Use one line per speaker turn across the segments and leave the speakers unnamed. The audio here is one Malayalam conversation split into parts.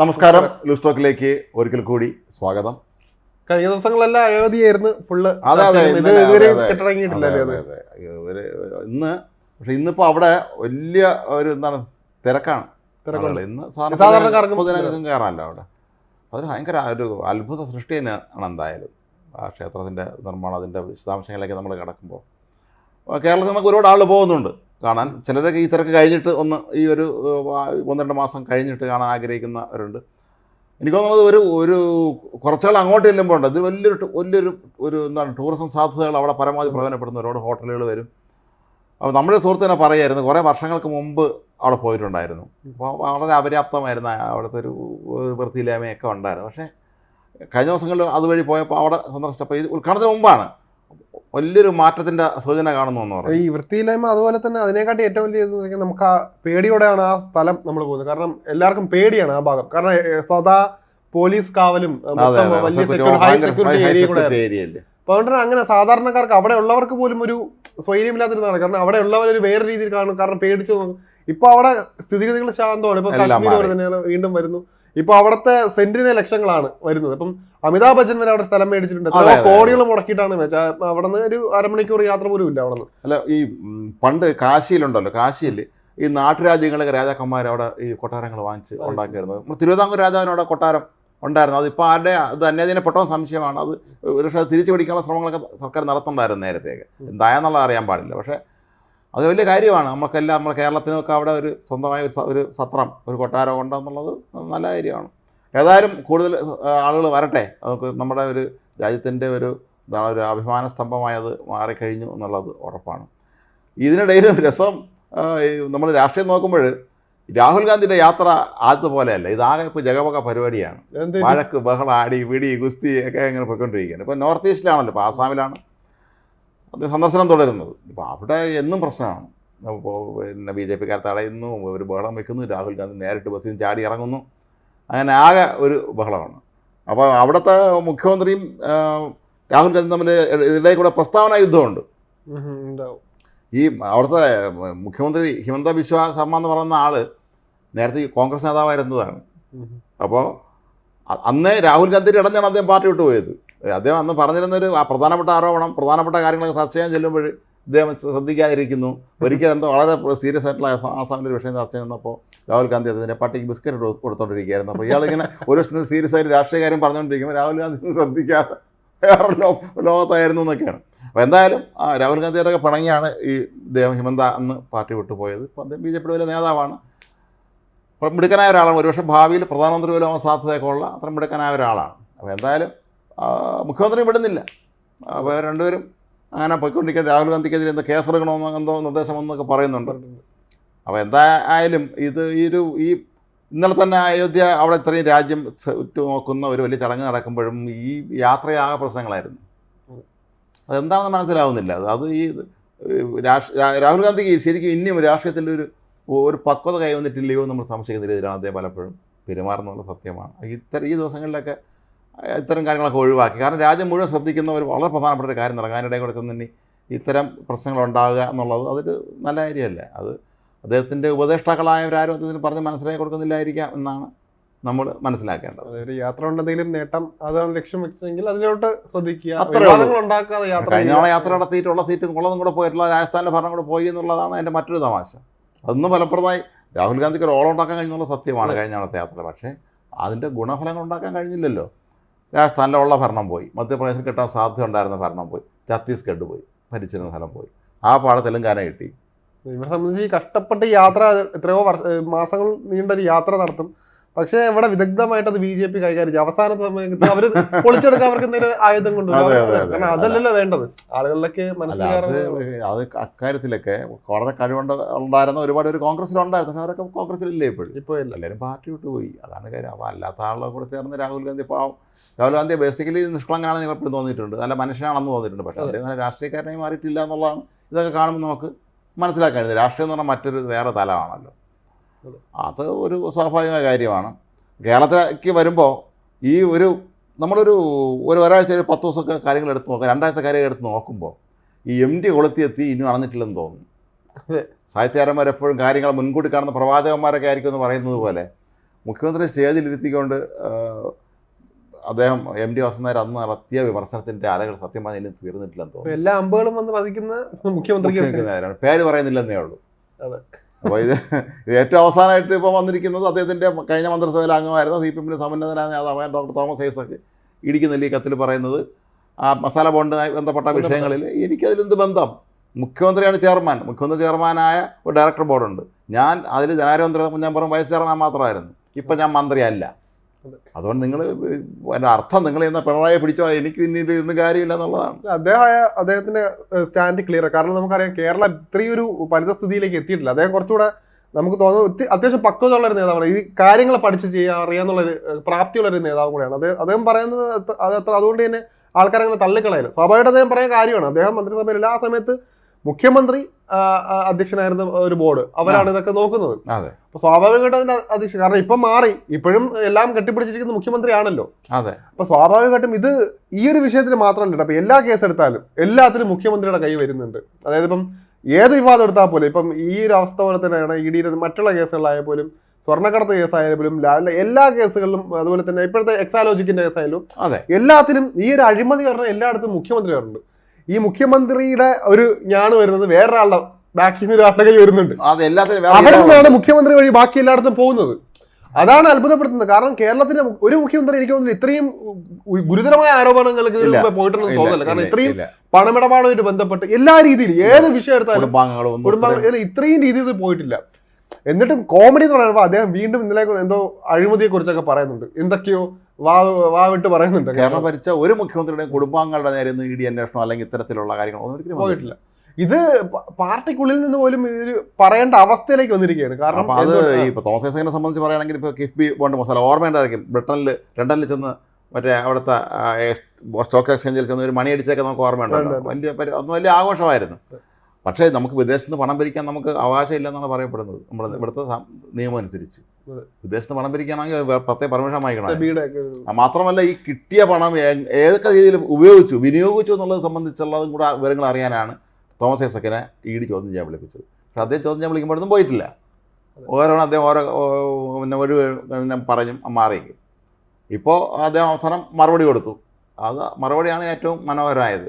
നമസ്കാരം. ലൂസ് ടോക്കിലേക്ക് ഒരിക്കൽ കൂടി സ്വാഗതം.
കഴിഞ്ഞ ദിവസങ്ങളെല്ലാം അയോധ്യയായിരുന്നു ഫുള്ള്
അതെ അതെ ഇന്ന് പക്ഷെ ഇന്നിപ്പോ അവിടെ വലിയ ഒരു എന്താണ് തിരക്കാണ്. ആളുകൾ. ഇന്ന്
സാധാരണക്കാർക്കും
കയറാമല്ലോ അവിടെ. അതൊരു ഭയങ്കര ഒരു അത്ഭുത സൃഷ്ടി തന്നെയാണ് എന്തായാലും. ആ ക്ഷേത്രത്തിന്റെ നിർമ്മാണം അതിന്റെ വിശദാംശങ്ങളിലേക്ക് നമ്മൾ കിടക്കുമ്പോൾ. കേരളത്തിൽ നമുക്ക് ഒരുപാട് ആൾ പോകുന്നുണ്ട്. കാണാൻ. ചിലരൊക്കെ ഈ തിരക്ക് കഴിഞ്ഞിട്ട് ഒന്ന് ഈ ഒരു ഒന്ന് രണ്ട് മാസം കഴിഞ്ഞിട്ട് കാണാൻ ആഗ്രഹിക്കുന്നവരുണ്ട്. എനിക്ക് തോന്നുന്നത് ഒരു ഒരു കുറച്ചുകൾ അങ്ങോട്ട് ചെല്ലുമ്പോൾ ഉണ്ട്. ഇത് വലിയൊരു വലിയൊരു ഒരു എന്താണ് ടൂറിസം സാധ്യതകൾ അവിടെ പരമാവധി പ്രയോജനപ്പെടുന്ന ഒരുപാട് ഹോട്ടലുകൾ വരും. അപ്പോൾ നമ്മുടെ സുഹൃത്ത് തന്നെ പറയായിരുന്നു കുറേ വർഷങ്ങൾക്ക് മുമ്പ് അവിടെ പോയിട്ടുണ്ടായിരുന്നു. അപ്പോൾ വളരെ അപര്യാപ്തമായിരുന്നു അവിടുത്തെ ഒരു വൃത്തിയില്ലായ്മയൊക്കെ ഉണ്ടായിരുന്നു. പക്ഷേ കഴിഞ്ഞ ദിവസങ്ങളിൽ അതുവഴി പോയപ്പോൾ അവിടെ സന്ദർശിച്ചപ്പോൾ ഇത് ഉദ്ഘാടനത്തിന് മുമ്പാണ്. വലിയൊരു മാറ്റത്തിന്റെ സൂചന കാണുന്നു എന്ന് പറഞ്ഞു
ഈ വൃത്തിയില്ലായ്മ അതുപോലെ തന്നെ അതിനെക്കാട്ടി ഏറ്റവും വലിയ നമുക്ക് ആ പേടിയോടെയാണ് ആ സ്ഥലം നമ്മൾ പോകുന്നത്. കാരണം എല്ലാവർക്കും പേടിയാണ് ആ ഭാഗം. കാരണം സദാ പോലീസ് കാവലും വലിയ കൂടെ അതുകൊണ്ട് തന്നെ അങ്ങനെ സാധാരണക്കാർക്ക് അവിടെ ഉള്ളവർക്ക് പോലും ഒരു സ്വൈര്യമില്ലാതിരുന്നതാണ് കാരണം അവിടെ ഉള്ളവർ ഒരു വേറെ രീതിയിൽ കാണും. കാരണം പേടിച്ചു നോക്കും. ഇപ്പൊ അവിടെ സ്ഥിതിഗതികൾ ശാന്തമാണ്. ഇപ്പൊ കാശ്മീർ തന്നെയാണ് വീണ്ടും വരുന്നു. ഇപ്പൊ അവിടുത്തെ സെന്റിനെ ലക്ഷങ്ങളാണ് വരുന്നത്. അപ്പം അമിതാഭ് ബച്ചൻ വരെ അവിടെ സ്ഥലം മേടിച്ചിട്ടുണ്ട്. കോടികൾ മുടക്കിയിട്ടാണ് അവിടെ നിന്ന് ഒരു അരമണിക്കൂർ യാത്ര പോലും ഇല്ല അവിടെ നിന്ന്
അല്ല ഈ പണ്ട് കാശിയിലുണ്ടല്ലോ. കാശിയിൽ ഈ നാട്ടുരാജ്യങ്ങളിലെ രാജാക്കന്മാർ അവിടെ ഈ കൊട്ടാരങ്ങൾ വാങ്ങിച്ച് ഉണ്ടാക്കിയിരുന്നത്. നമ്മൾ തിരുവിതാംകൂർ രാജാവിനവിടെ കൊട്ടാരം ഉണ്ടായിരുന്നു. അതിപ്പോൾ ആരുടെ അത് അന്യതിനെ പെട്ടെന്ന് സംശയമാണ്. അത് ഒരു പക്ഷേ അത് തിരിച്ചു പിടിക്കാനുള്ള ശ്രമങ്ങളൊക്കെ സർക്കാർ നടത്തുന്നുണ്ടായിരുന്നു നേരത്തേക്ക് എന്തായെന്നുള്ളത് അറിയാൻ പാടില്ല. പക്ഷേ അത് വലിയ കാര്യമാണ്. നമുക്കെല്ലാം നമ്മുടെ കേരളത്തിനൊക്കെ അവിടെ ഒരു സ്വന്തമായ ഒരു ഒരു സത്രം ഒരു കൊട്ടാരം ഉണ്ടെന്നുള്ളത് നല്ല കാര്യമാണ്. ഏതായാലും കൂടുതൽ ആളുകൾ വരട്ടെ. നമുക്ക് നമ്മുടെ ഒരു രാജ്യത്തിന്റെ ഒരു എന്താണ് ഒരു അഭിമാന സ്തംഭമായത് മാറിക്കഴിഞ്ഞു എന്നുള്ളത് ഉറപ്പാണ്. ഇതിനിടയിൽ രസം നമ്മൾ രാഷ്ട്രീയം നോക്കുമ്പോൾ രാഹുൽ ഗാന്ധിയുടെ യാത്ര ആദ്യത്തെ പോലെയല്ല. ഇതാകെ ഇപ്പോൾ ജഗപക പരിപാടിയാണ്. വഴക്ക് ബഹളാടി അടി പിടി ഗുസ്തി ഒക്കെ ഇങ്ങനെ പോയിക്കൊണ്ടിരിക്കുകയാണ്. ഇപ്പോൾ നോർത്ത് ഈസ്റ്റിലാണല്ലോ ഇപ്പോൾ ആസാമിലാണ്. അത് സന്ദർശനം തുടരുന്നത്. ഇപ്പോൾ അവിടെ എന്നും പ്രശ്നമാണ്. പിന്നെ ബി ജെ പിക്കാർ തടയുന്നു ഒരു ബഹളം വെക്കുന്നു. രാഹുൽ ഗാന്ധി നേരിട്ട് ബസ്സിൽ നിന്ന് ചാടി ഇറങ്ങുന്നു. അങ്ങനെ ആകെ ഒരു ബഹളമാണ്. അപ്പോൾ അവിടുത്തെ മുഖ്യമന്ത്രിയും രാഹുൽ ഗാന്ധി തമ്മിൽ ഇതിന്റെ കൂടെ പ്രസ്താവന യുദ്ധമുണ്ട്. ഈ അവിടുത്തെ മുഖ്യമന്ത്രി ഹിമന്ത ബിശ്വ ശർമ്മ എന്ന് പറയുന്ന ആൾ നേരത്തെ കോൺഗ്രസ് നേതാവായിരുന്നതാണ്. അപ്പോൾ അന്നേ രാഹുൽ ഗാന്ധി ഇടഞ്ഞാണ് അദ്ദേഹം പാർട്ടി വിട്ടു പോയത് അദ്ദേഹം അന്ന് പറഞ്ഞിരുന്നൊരു ആ പ്രധാനപ്പെട്ട ആരോപണം പ്രധാനപ്പെട്ട കാര്യങ്ങളൊക്കെ ചർച്ച ചെയ്യാൻ ചെല്ലുമ്പോൾ ഇദ്ദേഹം ശ്രദ്ധിക്കാതിരിക്കുന്നു. ഒരിക്കൽ എന്തോ വളരെ സീരിയസ് ആയിട്ടുള്ള ആസാ- ആസാമിന്റെ ഒരു വിഷയം ചർച്ച ചെയ്യുന്നപ്പോൾ രാഹുൽ ഗാന്ധി അതിന്റെ പട്ടിക്ക് ബിസ്ക്കറ്റ് കൊടു- കൊടുത്തോണ്ടിരിക്കുകയായിരുന്നു. അപ്പോൾ ഇയാളിങ്ങനെ ഒരു സീരിയസ് ആയിട്ട് രാഷ്ട്രീയ കാര്യം പറഞ്ഞുകൊണ്ടിരിക്കുമ്പോൾ രാഹുൽ ഗാന്ധി ഒന്നും ശ്രദ്ധിക്കാതെ വേറെ ലോ ലോകത്തായിരുന്നു എന്നൊക്കെയാണ്. അപ്പോൾ എന്തായാലും ആ രാഹുൽ ഗാന്ധിയുടെയൊക്കെ പിണങ്ങിയാണ് ഈ ഇദ്ദേഹം ഹിമന്ത അന്ന് പാർട്ടി വിട്ടുപോയത്. ഇപ്പോൾ അദ്ദേഹം ബി ജെ പിയുടെ വലിയ നേതാവാണ്. മിടുക്കനായ ഒരാളാണ്. ഒരുപക്ഷെ ഭാവിയിൽ പ്രധാനമന്ത്രി പോലും ആവാൻ സാധ്യതയൊക്കെ ഉള്ള അത്ര മിടുക്കനായ ഒരാളാണ്. അപ്പോൾ എന്തായാലും മുഖ്യമന്ത്രി വിടുന്നില്ല. അപ്പോൾ രണ്ടുപേരും അങ്ങനെ പോയിക്കൊണ്ടിരിക്കുന്ന രാഹുൽ ഗാന്ധിക്കെതിരെ എന്തോ കേസെടുക്കണമെന്നോ എന്തോ നിർദ്ദേശമെന്നൊക്കെ പറയുന്നുണ്ട്. അപ്പോൾ എന്തായാലും ഇത് ഈ ഒരു ഈ ഇന്നലെ തന്നെ അയോധ്യ അവിടെ ഇത്രയും രാജ്യം നോക്കുന്ന ഒരു വലിയ ചടങ്ങ് നടക്കുമ്പോഴും ഈ യാത്രയാകെ പ്രശ്നങ്ങളായിരുന്നു. അതെന്താണെന്ന് മനസ്സിലാവുന്നില്ല. അത് ഈ രാഹുൽ ഗാന്ധിക്ക് ശരിക്കും ഇനിയും രാഷ്ട്രീയത്തിന്റെ ഒരു ഒരു പക്വത കൈവന്നിട്ടില്ലയോ നമ്മൾ സംശയിക്കുന്ന രീതിയിലാണ് അദ്ദേഹം പലപ്പോഴും പെരുമാറുന്നുള്ള സത്യമാണ്. ഇത്തരം ഈ ദിവസങ്ങളിലൊക്കെ ഇത്തരം കാര്യങ്ങളൊക്കെ ഒഴിവാക്കി. കാരണം രാജ്യം മുഴുവൻ ശ്രദ്ധിക്കുന്ന ഒരു വളരെ പ്രധാനപ്പെട്ട ഒരു കാര്യം നടക്കാനിടയിൽ കൂടെ ചെന്ന് ഇനി ഇത്തരം പ്രശ്നങ്ങൾ ഉണ്ടാവുക എന്നുള്ളത് അതൊരു നല്ല കാര്യമല്ല? അത് അദ്ദേഹത്തിന്റെ ഉപദേഷ്ടാക്കളായവരാരും അദ്ദേഹത്തിന് പറഞ്ഞ് മനസ്സിലാക്കി കൊടുക്കുന്നില്ലായിരിക്കാം എന്നാണ് നമ്മൾ മനസ്സിലാക്കേണ്ടത്.
ഒരു യാത്ര ഉണ്ടെങ്കിലും നേട്ടം അതാണ് ലക്ഷ്യം വെച്ചെങ്കിൽ അതിലോട്ട് ശ്രദ്ധിക്കുക.
അത്രേ
ഉണ്ടാക്കാതെ യാത്ര
കഴിഞ്ഞ. തവണ യാത്ര നടത്തിയിട്ടുള്ള സീറ്റും കൊള്ളതും കൂടെ പോയിട്ടുള്ള രാജസ്ഥാനിലെ ഭരണം കൂടെ പോയി എന്നുള്ളതാണ് എന്റെ മറ്റൊരു തമാശ. അതൊന്നും ഫലപ്രദമായി രാഹുൽ ഗാന്ധിക്ക് ഒരു ഓളം ഉണ്ടാക്കാൻ കഴിഞ്ഞുള്ള സത്യമാണ് കഴിഞ്ഞ തവണത്തെ യാത്ര. പക്ഷേ അതിന്റെ ഗുണഫലങ്ങൾ ഉണ്ടാക്കാൻ കഴിഞ്ഞില്ലല്ലോ. രാജസ്ഥാനിലെ ഉള്ള ഭരണം പോയി. മധ്യപ്രദേശിൽ കിട്ടാൻ സാധ്യത ഉണ്ടായിരുന്ന ഭരണം പോയി. ഛത്തീസ്ഗഡ് പോയി. ഭരിച്ചിരുന്ന സ്ഥലം പോയി. ആ പാടെ തെലുങ്കാന കിട്ടി.
ഇവരെ സംബന്ധിച്ച് ഈ കഷ്ടപ്പെട്ട് യാത്ര എത്രയോ വർഷ മാസങ്ങൾ നീണ്ടൊരു യാത്ര നടത്തും. പക്ഷേ ഇവിടെ വിദഗ്ധമായിട്ട് അത് ബി ജെ പി കൈകാര്യം ചെയ്യും. അവസാന സമയത്ത് അവർ പൊളിച്ചെടുക്കാൻ അവർക്ക് എന്തെങ്കിലും ആയുധം കൊണ്ട്. കാരണം അതല്ലല്ലോ വേണ്ടത്. ആളുകളിലൊക്കെ
അല്ല
മനസ്സിലാകാറ്
അത് അക്കാര്യത്തിലൊക്കെ വളരെ കഴിവുണ്ട് ഉണ്ടായിരുന്ന ഒരുപാട് ഒരു കോൺഗ്രസ്സിലുണ്ടായിരുന്നു. പക്ഷേ അവരൊക്കെ കോൺഗ്രസ്സിലില്ലേ ഇപ്പോഴും?
ഇപ്പോൾ
എല്ലാവരും പാർട്ടി വിട്ട് പോയി. അതാണ് കാര്യം. അപ്പോൾ അല്ലാത്ത ആളുകളെ കൂടെ ചേർന്ന് രാഹുൽ ഗാന്ധി പാവം രാഹുൽ ഗാന്ധി ബേസിക്കലി നിഷ്കളങ്കനാണെന്ന് എപ്പോഴും തോന്നിയിട്ടുണ്ട്. നല്ല മനുഷ്യനാണെന്ന് തോന്നിയിട്ടുണ്ട് പക്ഷേ. അദ്ദേഹം നല്ല രാഷ്ട്രീയക്കാരനായി മാറിയിട്ടില്ല എന്നുള്ളതാണ് ഇതൊക്കെ കാണുമ്പോൾ നമുക്ക് മനസ്സിലാക്കാൻ കഴിയുന്നത് രാഷ്ട്രീയം എന്ന് പറഞ്ഞാൽ മറ്റൊരു വേറെ തലമാണല്ലോ.
അത്.
ഒരു സ്വാഭാവികമായ കാര്യമാണ്. കേരളത്തിലേക്ക് വരുമ്പോൾ ഈ ഒരു നമ്മളൊരു ഒരു ഒരാഴ്ച ഒരു പത്ത് ദിവസമൊക്കെ കാര്യങ്ങൾ എടുത്ത് നോക്കാം. രണ്ടാഴ്ച കാര്യങ്ങൾ എടുത്ത് നോക്കുമ്പോൾ ഈ എം ഡി കൊളുത്തിയെത്തി ഇനിയും അണഞ്ഞിട്ടില്ലെന്ന് തോന്നുന്നു.
സാഹിത്യകാരന്മാരെപ്പോഴും
സാഹിത്യകാരന്മാർ എപ്പോഴും കാര്യങ്ങൾ മുൻകൂട്ടി കാണുന്ന പ്രവാചകന്മാരൊക്കെ ആയിരിക്കും എന്ന് പറയുന്നത് പോലെ മുഖ്യമന്ത്രി ആ, അദ്ദേഹം എം ഡി വാസുനായർ അന്ന് നടത്തിയ വിമർശനത്തിന്റെ അലകൾ സത്യം പറഞ്ഞാൽ ഇനി തീർന്നിട്ടില്ലെന്ന് തോന്നുന്നു.
എല്ലാ അമ്പുകളും വന്ന് പതിക്കുന്ന മുഖ്യമന്ത്രിക്ക്.
പേര് പറയുന്നില്ലെന്നേ ഉള്ളൂ. അപ്പോൾ ഇത് ഏറ്റവും അവസാനമായിട്ട് ഇപ്പോൾ വന്നിരിക്കുന്നത് അദ്ദേഹത്തിന്റെ കഴിഞ്ഞ മന്ത്രിസഭയിലെ അംഗമായിരുന്ന സി പി എമ്മിന്റെ സമന്നതനായ നേതാവായ ഡോക്ടർ തോമസ് ഐസക് ഇടിക്കുന്നില്ല ഈ കത്തിൽ പറയുന്നത്. ആ മസാല ബോണ്ടുമായി ബന്ധപ്പെട്ട വിഷയങ്ങളിൽ എനിക്കതിലെന്ത് ബന്ധം? മുഖ്യമന്ത്രിയാണ് ചെയർമാൻ. മുഖ്യമന്ത്രി ചെയർമാനായ ഒരു ഡയറക്ടർ ബോർഡുണ്ട്. ഞാൻ അതിൽ ഞാൻ പറയും വൈസ് ചെയർമാൻ മാത്രമായിരുന്നു. ഇപ്പം ഞാൻ മന്ത്രിയല്ല. അതുകൊണ്ട് നിങ്ങൾ അതിന്റെ അർത്ഥം നിങ്ങൾ ഇന്ന് പിണറായി പിടിച്ചോ എനിക്ക് ഇനി ഇന്നും കാര്യമില്ല എന്നുള്ളതാണ്.
അദ്ദേഹം അദ്ദേഹത്തിന്റെ സ്റ്റാൻഡ് ക്ലിയർ കാരണം നമുക്കറിയാം കേരളം ഇത്രയും ഒരു പരിതസ്ഥിതിയിലേക്ക് എത്തിയിട്ടില്ല. അദ്ദേഹം കുറച്ചുകൂടെ നമുക്ക് തോന്നുന്നു അത്യാവശ്യം പക്വതയുള്ള ഒരു നേതാവാണ്. ഈ കാര്യങ്ങൾ പഠിച്ച് ചെയ്യാൻ അറിയാന്നുള്ളൊരു പ്രാപ്തിയുള്ള ഒരു നേതാവ് കൂടെയാണ്. അത് അദ്ദേഹം പറയുന്നത് അത് അതുകൊണ്ട് തന്നെ ആൾക്കാരെ അങ്ങനെ തള്ളിക്കളയില്ല സ്വാഭാവികമായിട്ട് അദ്ദേഹം പറയാൻ കാര്യമാണ്. അദ്ദേഹം മന്ത്രിസഭയിൽ എല്ലാ സമയത്ത് മുഖ്യമന്ത്രി അധ്യക്ഷനായിരുന്ന ഒരു ബോർഡ്. അവരാണ് ഇതൊക്കെ നോക്കുന്നത്. അപ്പൊ സ്വാഭാവികമായിട്ട് അതിന്റെ അധ്യക്ഷൻ. കാരണം ഇപ്പം മാറി. ഇപ്പോഴും എല്ലാം കെട്ടിപ്പിടിച്ചിരിക്കുന്ന മുഖ്യമന്ത്രിയാണല്ലോ
അതെ.
അപ്പൊ സ്വാഭാവികമായിട്ടും ഇത് ഈ ഒരു വിഷയത്തിൽ മാത്രമല്ല. അപ്പൊ എല്ലാ കേസെടുത്താലും എല്ലാത്തിനും മുഖ്യമന്ത്രിയുടെ കൈ വരുന്നുണ്ട്. അതായത് ഇപ്പം ഏത് വിവാദം എടുത്താൽ പോലും ഇപ്പം ഈ ഒരു അവസ്ഥ പോലെ തന്നെയാണ് ഇ മറ്റുള്ള കേസുകളായ പോലും സ്വർണക്കടത്ത് കേസായാലും പോലും എല്ലാ കേസുകളിലും അതുപോലെ തന്നെ ഇപ്പോഴത്തെ എക്സാലോജിക്കിന്റെ കേസായാലും
അതെ.
എല്ലാത്തിലും ഈ ഒരു അഴിമതി കാരണം എല്ലായിടത്തും മുഖ്യമന്ത്രി വരുന്നുണ്ട് ഈ മുഖ്യമന്ത്രിയുടെ ഒരു ഞാണ് വരുന്നത് വേറൊരാളുടെ ബാക്കിൽ നിന്ന് ഒരാളുടെ കൈ വരുന്നുണ്ട്. അവിടെ നിന്നാണ് മുഖ്യമന്ത്രി വഴി ബാക്കി എല്ലായിടത്തും പോകുന്നത്. അതാണ് അത്ഭുതപ്പെടുത്തുന്നത്. കാരണം കേരളത്തിന്റെ ഒരു മുഖ്യമന്ത്രി എനിക്ക് തോന്നുന്നു ഇത്രയും ഗുരുതരമായ ആരോപണങ്ങൾക്ക്. പോയിട്ടുണ്ടെന്ന് തോന്നുന്നില്ല. കാരണം ഇത്രയും. പണമിടപാടുമായിട്ട് ബന്ധപ്പെട്ട് എല്ലാ രീതിയിലും ഏത് വിഷയം എടുത്താലും
കുടുംബാംഗങ്ങൾ
കുടുംബ ഇത്രയും. രീതിയിൽ പോയിട്ടില്ല. എന്നിട്ടും കോമഡി എന്ന് പറയുമ്പോൾ അദ്ദേഹം വീണ്ടും ഇന്നലെ എന്തോ അഴിമതിയെ കുറിച്ചൊക്കെ പറയുന്നുണ്ട്. എന്തൊക്കെയോ വാ പറയുന്നുണ്ട്.
കേരളം ഭരിച്ച ഒരു മുഖ്യമന്ത്രിയുടെയും കുടുംബാംഗങ്ങളുടെ നേരെ ഇ ഡി അന്വേഷണം അല്ലെങ്കിൽ ഇത്തരത്തിലുള്ള കാര്യങ്ങൾ ഒന്നും ഒരിക്കലും
പോയിട്ടില്ല. ഇത് പാർട്ടിക്കുള്ളിൽ നിന്ന് പോലും ഇത് പറയേണ്ട അവസ്ഥയിലേക്ക് വന്നിരിക്കുകയാണ്. കാരണം
അപ്പോൾ അത് ഈ തോമസ് ഐസക്കിനെ സംബന്ധിച്ച് പറയുകയാണെങ്കിൽ ഇപ്പോൾ കിഫ്ബി ബോണ്ട് മസാല ഓർമ്മയുണ്ടായിരിക്കും. ബ്രിട്ടനിൽ ലണ്ടനിൽ ചെന്ന് മറ്റേ അവിടുത്തെ സ്റ്റോക്ക് എക്സ്ചേഞ്ചിൽ ചെന്ന് ഒരു മണി അടിച്ചൊക്കെ നമുക്ക് ഓർമ്മയുണ്ടല്ലോ. വലിയ അന്ന് വലിയ ആഘോഷമായിരുന്നു. പക്ഷേ നമുക്ക് വിദേശത്ത് നിന്ന് പണം ഭരിക്കാൻ നമുക്ക് അവകാശം എന്നാണ് പറയപ്പെടുന്നത്. നമ്മുടെ ഇവിടുത്തെ നിയമം അനുസരിച്ച്. വിദേശത്ത് പണം ഭരിക്കാനാണെങ്കിൽ പ്രത്യേക പെർമിഷൻ വാങ്ങിക്കണം മാത്രമല്ല ഈ കിട്ടിയ പണം ഏതൊക്കെ രീതിയിൽ ഉപയോഗിച്ചു വിനിയോഗിച്ചു എന്നുള്ളത് സംബന്ധിച്ചുള്ളതും കൂടെ വിവരങ്ങൾ അറിയാനാണ് തോമസ് ഐസക്കിനെ ഇ ഡി ചോദ്യം ചെയ്യാൻ വിളിപ്പിച്ചത്. പക്ഷെ അദ്ദേഹം ചോദ്യം ചെയ്യാൻ വിളിക്കുമ്പോഴൊന്നും പോയിട്ടില്ല. ഓരോ അദ്ദേഹം ഓരോ പിന്നെ ഒരു ഞാൻ പറഞ്ഞും മാറിയേക്കും ഇപ്പോൾ അദ്ദേഹം അവസാനം മറുപടി കൊടുത്തു. അത് മറുപടിയാണ് ഏറ്റവും മനോഹരമായത്.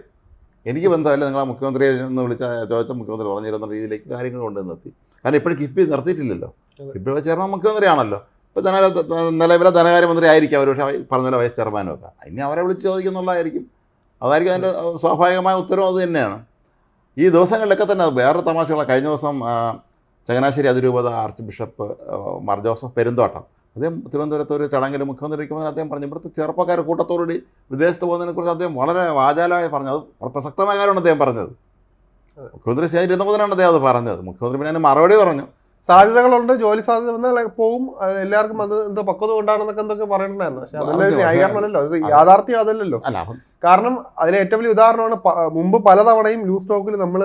എനിക്ക് ബന്ധമല്ല നിങ്ങളെ മുഖ്യമന്ത്രിയെ എന്ന് വിളിച്ച ചോദിച്ച മുഖ്യമന്ത്രി പറഞ്ഞിരുന്ന രീതിയിലേക്ക് കാര്യങ്ങൾ കൊണ്ടുവന്നെത്തി. കാരണം ഇപ്പോഴും കിഫ്ബി നിർത്തിയിട്ടില്ലല്ലോ. കിഫ്ബി ചെയർമാൻ മുഖ്യമന്ത്രിയാണല്ലോ. ഇപ്പോൾ ധന നിലവിലെ ധനകാര്യമന്ത്രി ആയിരിക്കും അവർ. പക്ഷേ പറഞ്ഞ പോലെ വൈസ് ചെയർമാനും ഒക്കെ ഇനി അവരെ വിളിച്ച് ചോദിക്കുന്നുള്ളതായിരിക്കും. അതായിരിക്കും അതിന്റെ സ്വാഭാവികമായ ഉത്തരവും അത് തന്നെയാണ്. ഈ ദിവസങ്ങളിലൊക്കെ തന്നെ വേറെ തമാശകളാണ് കഴിഞ്ഞ ദിവസം ചങ്ങനാശ്ശേരി അതിരൂപത arch bishop Mar Joseph Perumthottam. അദ്ദേഹം തിരുവനന്തപുരത്ത് ഒരു ചടങ്ങിൽ മുഖ്യമന്ത്രി ഇരിക്കുമ്പോൾ അദ്ദേഹം പറഞ്ഞു. ഇവിടുത്തെ ചെറുപ്പക്കാർ കൂട്ടത്തോടുകൂടി വിദേശത്ത് പോകുന്നതിനെക്കുറിച്ച് അദ്ദേഹം വളരെ വാചാലമായി പറഞ്ഞു. അത് വളരെ പ്രസക്തമായ കാര്യമാണ് അദ്ദേഹം പറഞ്ഞത്.
മുഖ്യമന്ത്രി
മുഖ്യമന്ത്രി ഇരുന്നപ്പോൾ തന്നെയാണ് അദ്ദേഹം അത് പറഞ്ഞത്. മുഖ്യമന്ത്രി പിന്നെ അതിന് മറുപടി പറഞ്ഞു.
സാധ്യതകളുണ്ട് ജോലി സാധ്യത വന്നാൽ പോവും എല്ലാവർക്കും അത് എന്തോ പക്വത കൊണ്ടാണെന്നൊക്കെ എന്തൊക്കെ പറയണ്ടായിരുന്നു പക്ഷെ അതെല്ലാം ന്യായീകരണമല്ലല്ലോ അത് യാഥാർത്ഥ്യം അതല്ലല്ലോ. കാരണം അതിലെ ഏറ്റവും വലിയ ഉദാഹരണമാണ് മുമ്പ് പലതവണയും ലൂസ് സ്റ്റോക്കിൽ നമ്മൾ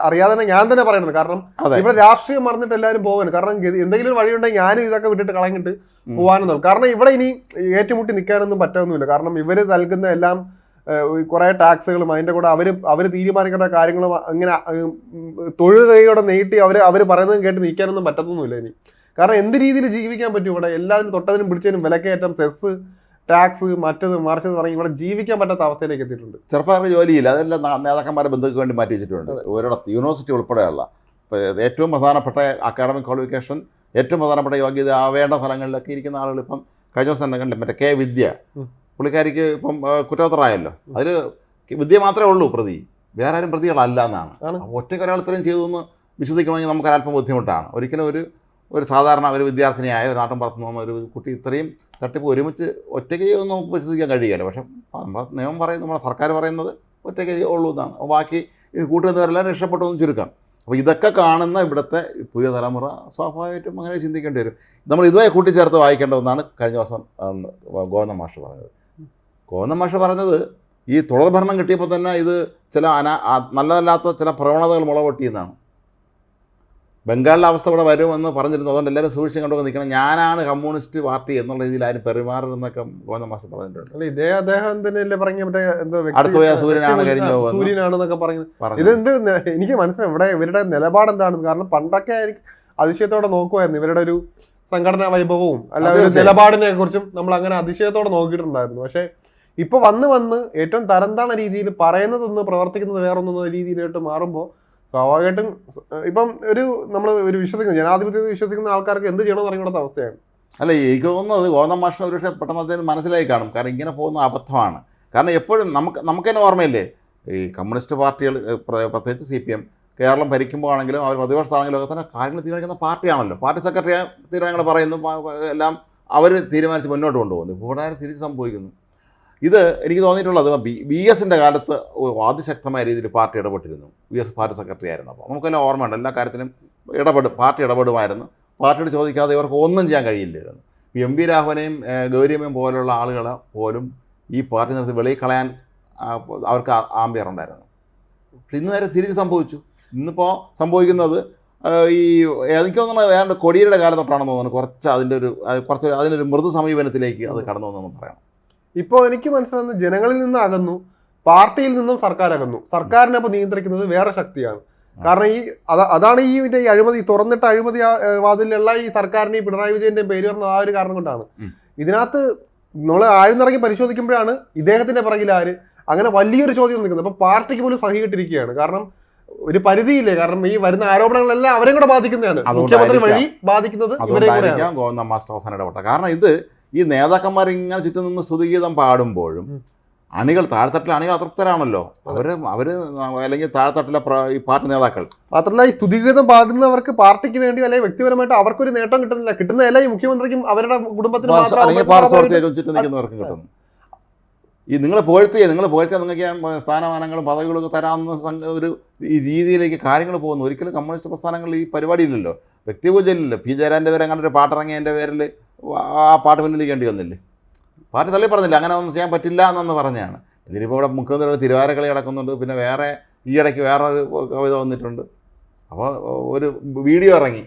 അറിയാതെ തന്നെ ഞാൻ തന്നെ പറയണത് കാരണം ഇവിടെ രാഷ്ട്രീയം മറന്നിട്ട് എല്ലാവരും പോകാൻ കാരണം എന്തെങ്കിലും ഒരു വഴിയുണ്ടെങ്കിൽ ഞാനും ഇതൊക്കെ വിട്ടിട്ട് കളഞ്ഞിട്ട്. പോകാനെന്നുള്ളൂ കാരണം ഇവിടെ ഇനി ഏറ്റുമുട്ടി നിൽക്കാനൊന്നും പറ്റാവുന്നില്ല കാരണം ഇവർ നൽകുന്ന എല്ലാം കുറെ ടാക്സുകളും അതിന്റെ കൂടെ അവർ അവർ തീരുമാനിക്കേണ്ട കാര്യങ്ങളും അങ്ങനെ തൊഴിൽ കൈയോടെ നീട്ടി അവർ അവർ പറയുന്നതും കേട്ട് നീക്കാനൊന്നും പറ്റത്തൊന്നുമില്ല ഇനി. കാരണം എന്ത് രീതിയിൽ ജീവിക്കാൻ പറ്റും ഇവിടെ? എല്ലാത്തിനും തൊട്ടതിനും പിടിച്ചതിനും വിലക്കയറ്റം സെസ് ടാക്സ് മറ്റത് മറിച്ചത് പറഞ്ഞ് ഇവിടെ ജീവിക്കാൻ പറ്റാത്ത അവസ്ഥയിലേക്ക് എത്തിയിട്ടുണ്ട്.
ചെറുപ്പക്കാർക്ക് ജോലിയില്ല. അതെല്ലാം നേതാക്കന്മാരുടെ നേതാക്കന്മാരെ ബന്ധുക്ക് വേണ്ടി മാറ്റി വെച്ചിട്ടുണ്ട്. ഒരിടത്ത് യൂണിവേഴ്സിറ്റി ഉൾപ്പെടെയുള്ള ഏറ്റവും പ്രധാനപ്പെട്ട അക്കാഡമിക് ക്വാളിഫിക്കേഷൻ ഏറ്റവും പ്രധാനപ്പെട്ട യോഗ്യത ആവേണ്ട സ്ഥലങ്ങളിലൊക്കെ ഇരിക്കുന്ന ആളുകൾ ഇപ്പം കഴിഞ്ഞ ദിവസം തന്നെ കണ്ടില്ല? മറ്റേ കെ വിദ്യ. പുള്ളിക്കാരിക്ക് ഇപ്പം കുറ്റപത്രമായല്ലോ. അതിൽ വിദ്യ മാത്രമേ ഉള്ളൂ പ്രതി. വേറെ ആരും പ്രതികളല്ല എന്നാണ്. ഒറ്റ ഒറ്റയ്ക്ക് ഒരാൾ ഇത്രയും ചെയ്തതെന്ന് വിശ്വസിക്കണമെങ്കിൽ നമുക്ക് അല്പം ബുദ്ധിമുട്ടാണ്. ഒരിക്കലും ഒരു ഒരു സാധാരണ ഒരു വിദ്യാർത്ഥിനിയായ ഒരു നാട്ടിൻ പുറത്ത് നിന്ന് ഒരു കുട്ടി ഇത്രയും തട്ടിപ്പ് ഒരുമിച്ച് ഒറ്റയ്ക്ക് ചെയ്യുമെന്ന് നമുക്ക് വിശ്വസിക്കാൻ കഴിയുകയില്ല പക്ഷേ നമ്മുടെ നിയമം പറയുന്നത് നമ്മുടെ സർക്കാർ പറയുന്നത് ഒറ്റയ്ക്ക് ഉള്ളൂ എന്നാണ്. അപ്പോൾ ബാക്കി ഇത് കൂട്ടുകാരെല്ലാം രക്ഷപ്പെട്ടു എന്ന് ചുരുക്കം. അപ്പോൾ ഇതൊക്കെ കാണുന്ന ഇവിടുത്തെ പുതിയ തലമുറ സ്വാഭാവികമായിട്ടും അങ്ങനെ ചിന്തിക്കേണ്ടി വരും. നമ്മൾ ഇതുമായി കൂട്ടിച്ചേർത്ത് വായിക്കേണ്ട ഒന്നാണ് കഴിഞ്ഞ ദിവസം ഗോവിന്ദ മാഷ് പറഞ്ഞത്. ഗോവിന്ദ മാഷ് പറഞ്ഞത് ഈ തുടർഭരണം കിട്ടിയപ്പോൾ തന്നെ ഇത് ചില അനാ നല്ലതല്ലാത്ത ചില പ്രവണതകൾ മുളപൊട്ടിയെന്നാണ് ബംഗാളിലെ അവസ്ഥ ഇവിടെ വരുമെന്ന് പറഞ്ഞിരുന്നു. അതുകൊണ്ട് എല്ലാവരും സൂക്ഷിച്ചും കണ്ടൊക്കെ നിൽക്കണം. ഞാനാണ് കമ്മ്യൂണിസ്റ്റ് പാർട്ടി എന്നുള്ള രീതിയിൽ ആരും പെരുമാറുന്നൊക്കെ ഗോവിന്ദ മാഷ് പറഞ്ഞിട്ടുണ്ട്.
അദ്ദേഹം തന്നെയല്ലേ പറഞ്ഞ
അടുത്ത പോയാൽ സൂര്യനാണ് കരിഞ്ഞു.
സൂര്യനാണെന്നൊക്കെ പറയുന്നത് ഇതെന്ത് എനിക്ക് മനസ്സിലായി. ഇവിടെ ഇവരുടെ നിലപാട് എന്താണെന്ന്. കാരണം പണ്ടൊക്കെ അതിശയത്തോടെ നോക്കുമായിരുന്നു. ഇവരുടെ ഒരു സംഘടനാ വൈഭവവും
അല്ലാതെ
നിലപാടിനെ കുറിച്ചും നമ്മൾ അങ്ങനെ അതിശയത്തോടെ നോക്കിയിട്ടുണ്ടായിരുന്നു. പക്ഷെ ഇപ്പൊ വന്ന് വന്ന് ഏറ്റവും തരംതാണ രീതിയിൽ പറയുന്നതൊന്ന് പ്രവർത്തിക്കുന്നത് വേറൊന്നും രീതിയിലോട്ട് മാറുമ്പോൾ സ്വാഭാവികമായിട്ടും ഇപ്പം ഒരു നമ്മൾ ഒരു വിശ്വസിക്കുന്ന ജനാധിപത്യത്തിൽ വിശ്വസിക്കുന്ന ആൾക്കാർക്ക് എന്ത് ചെയ്യണമെന്ന് അറിയാത്ത അവസ്ഥയാണ്.
അല്ല എനിക്ക് തോന്നുന്നത് ഗോതം മാഷിന് ഒരുപക്ഷെ പെട്ടെന്ന് അദ്ദേഹം മനസ്സിലായി കാണും. കാരണം ഇങ്ങനെ പോകുന്ന അബദ്ധമാണ്. കാരണം എപ്പോഴും നമുക്ക് നമുക്ക് തന്നെ ഓർമ്മയില്ലേ? ഈ കമ്മ്യൂണിസ്റ്റ് പാർട്ടികൾ പ്രത്യേകിച്ച് സി പി എം കേരളം ഭരിക്കുമ്പോൾ ആണെങ്കിലും അവർ പ്രതിപക്ഷത്താണെങ്കിലും ഒക്കെ തന്നെ കാര്യങ്ങൾ തീരുമാനിക്കുന്ന പാർട്ടിയാണല്ലോ. പാർട്ടി സെക്രട്ടറി തീരുമാനങ്ങൾ പറയുന്നു എല്ലാം അവർ തീരുമാനിച്ച് മുന്നോട്ട് കൊണ്ടുപോകുന്നു. ഇവിടെ തിരിച്ച് സംഭവിക്കുന്നു. ഇത് എനിക്ക് തോന്നിയിട്ടുള്ളത് ബി ബി എസിന്റെ കാലത്ത് അതിശക്തമായ രീതിയിൽ പാർട്ടി ഇടപെട്ടിരുന്നു. ബി എസ് പാർട്ടി സെക്രട്ടറി ആയിരുന്നു അപ്പോൾ. നമുക്കെല്ലാം ഓർമ്മയുണ്ട്. എല്ലാ കാര്യത്തിലും ഇടപെടും പാർട്ടി ഇടപെടുമായിരുന്നു. പാർട്ടിയോട് ചോദിക്കാതെ ഇവർക്ക് ഒന്നും ചെയ്യാൻ കഴിയില്ലായിരുന്നു. എം വി രാഘവനെയും ഗൗരിയമ്മയും പോലുള്ള ആളുകളെ പോലും ഈ പാർട്ടി നിർത്തി വെളിയിൽ കളയാൻ അവർക്ക് ആംബിയർ ഉണ്ടായിരുന്നു. പക്ഷെ ഇന്ന് നേരെ തിരിച്ച് സംഭവിച്ചു. ഇന്നിപ്പോൾ സംഭവിക്കുന്നത് ഈ എനിക്ക് തോന്നുന്നത് ഏതാണ്ട് കൊടിയുടെ കാലം തൊട്ടാണെന്ന് തോന്നുന്നു. കുറച്ച് അതിന്റെ ഒരു കുറച്ച് അതിനൊരു മൃദു സമീപനത്തിലേക്ക് അത് കടന്നു വന്നെന്ന് പറയാം
ഇപ്പോൾ എനിക്ക് മനസ്സിലാകുന്നത് ജനങ്ങളിൽ നിന്ന് അകന്നു പാർട്ടിയിൽ നിന്നും സർക്കാർ അകന്നു. സർക്കാരിനെ അപ്പോൾ നിയന്ത്രിക്കുന്നത് വേറെ ശക്തിയാണ്. കാരണം ഈ അതാണ് ഈ മറ്റേ ഈ അഴിമതി തുറന്നിട്ട അഴിമതി വാതിലുള്ള ഈ സർക്കാരിനെയും പിണറായി വിജയന്റെ പേര് പറഞ്ഞ ആ ഒരു കാരണം കൊണ്ടാണ്. ഇതിനകത്ത് നമ്മൾ ആഴ്ന്നിറങ്ങി പരിശോധിക്കുമ്പോഴാണ് ഇദ്ദേഹത്തിന്റെ പിറകിൽ ആര് അങ്ങനെ വലിയൊരു ചോദ്യം നിൽക്കുന്നത് അപ്പൊ പാർട്ടിക്ക് പോലും സഹികിട്ടിരിക്കുകയാണ് കാരണം ഒരു പരിധിയില്ലേ? കാരണം ഈ വരുന്ന ആരോപണങ്ങളെല്ലാം അവരെയും കൂടെ ബാധിക്കുന്നതാണ്. മുഖ്യമന്ത്രി വഴി ബാധിക്കുന്നത്
ഇവരെ കാരണം ഇത് ഈ നേതാക്കന്മാർ ഇങ്ങനെ ചുറ്റും നിന്ന് സ്തുതിഗീതം പാടുമ്പോഴും. അണികൾ താഴ്ത്തട്ടിലെ അണികൾ അതൃപ്തരാണല്ലോ. അവർ അവർ അല്ലെങ്കിൽ താഴ്ത്തട്ടിലെ ഈ പാർട്ടി നേതാക്കൾ.
മാത്രമല്ല ഈ സ്തുതിഗീതം പാടുന്നവർക്ക് പാർട്ടിക്ക് വേണ്ടി അല്ലെങ്കിൽ വ്യക്തിപരമായിട്ട് അവർക്കൊരു നേട്ടം കിട്ടുന്നില്ല. കിട്ടുന്ന എല്ലാം ഈ മുഖ്യമന്ത്രിക്കും അവരുടെ കുടുംബത്തിനും
അല്ലെങ്കിൽ പാർശ്വവർത്തിയൊക്കെ ചുറ്റും നിൽക്കുന്നവർക്കും കിട്ടുന്നു. ഈ നിങ്ങൾ പുകഴ്ത്തിയ നിങ്ങൾ പുകഴ്ത്തിയ നിങ്ങൾക്ക് സ്ഥാനമാനങ്ങളും പദവികളൊക്കെ തരാമെന്ന ഒരു രീതിയിലേക്ക് കാര്യങ്ങൾ പോകുന്നു. ഒരിക്കലും കമ്മ്യൂണിസ്റ്റ് പ്രസ്ഥാനങ്ങളിൽ ഈ പരിപാടിയില്ലല്ലോ വ്യക്തിപൂജയില്ലല്ലോ പി ജയരാന്റെ പേര് അങ്ങനെ ഒരു പാട്ടിറങ്ങിയതിന്റെ പേരിൽ ആ പാട്ട് പിന്നിലിരിക്കേണ്ടി വന്നില്ലേ? പാർട്ടി തള്ളി പറഞ്ഞില്ല? അങ്ങനെ ഒന്നും ചെയ്യാൻ പറ്റില്ല എന്നൊന്ന് പറഞ്ഞതാണ്. ഇതിനിപ്പോൾ ഇവിടെ മുഖ്യമന്ത്രിയുടെ തിരുവാരക്കളി കിടക്കുന്നുണ്ട് പിന്നെ വേറെ ഈ ഇടയ്ക്ക് വേറെ ഒരു കവിത വന്നിട്ടുണ്ട്. അപ്പോൾ ഒരു വീഡിയോ ഇറങ്ങി.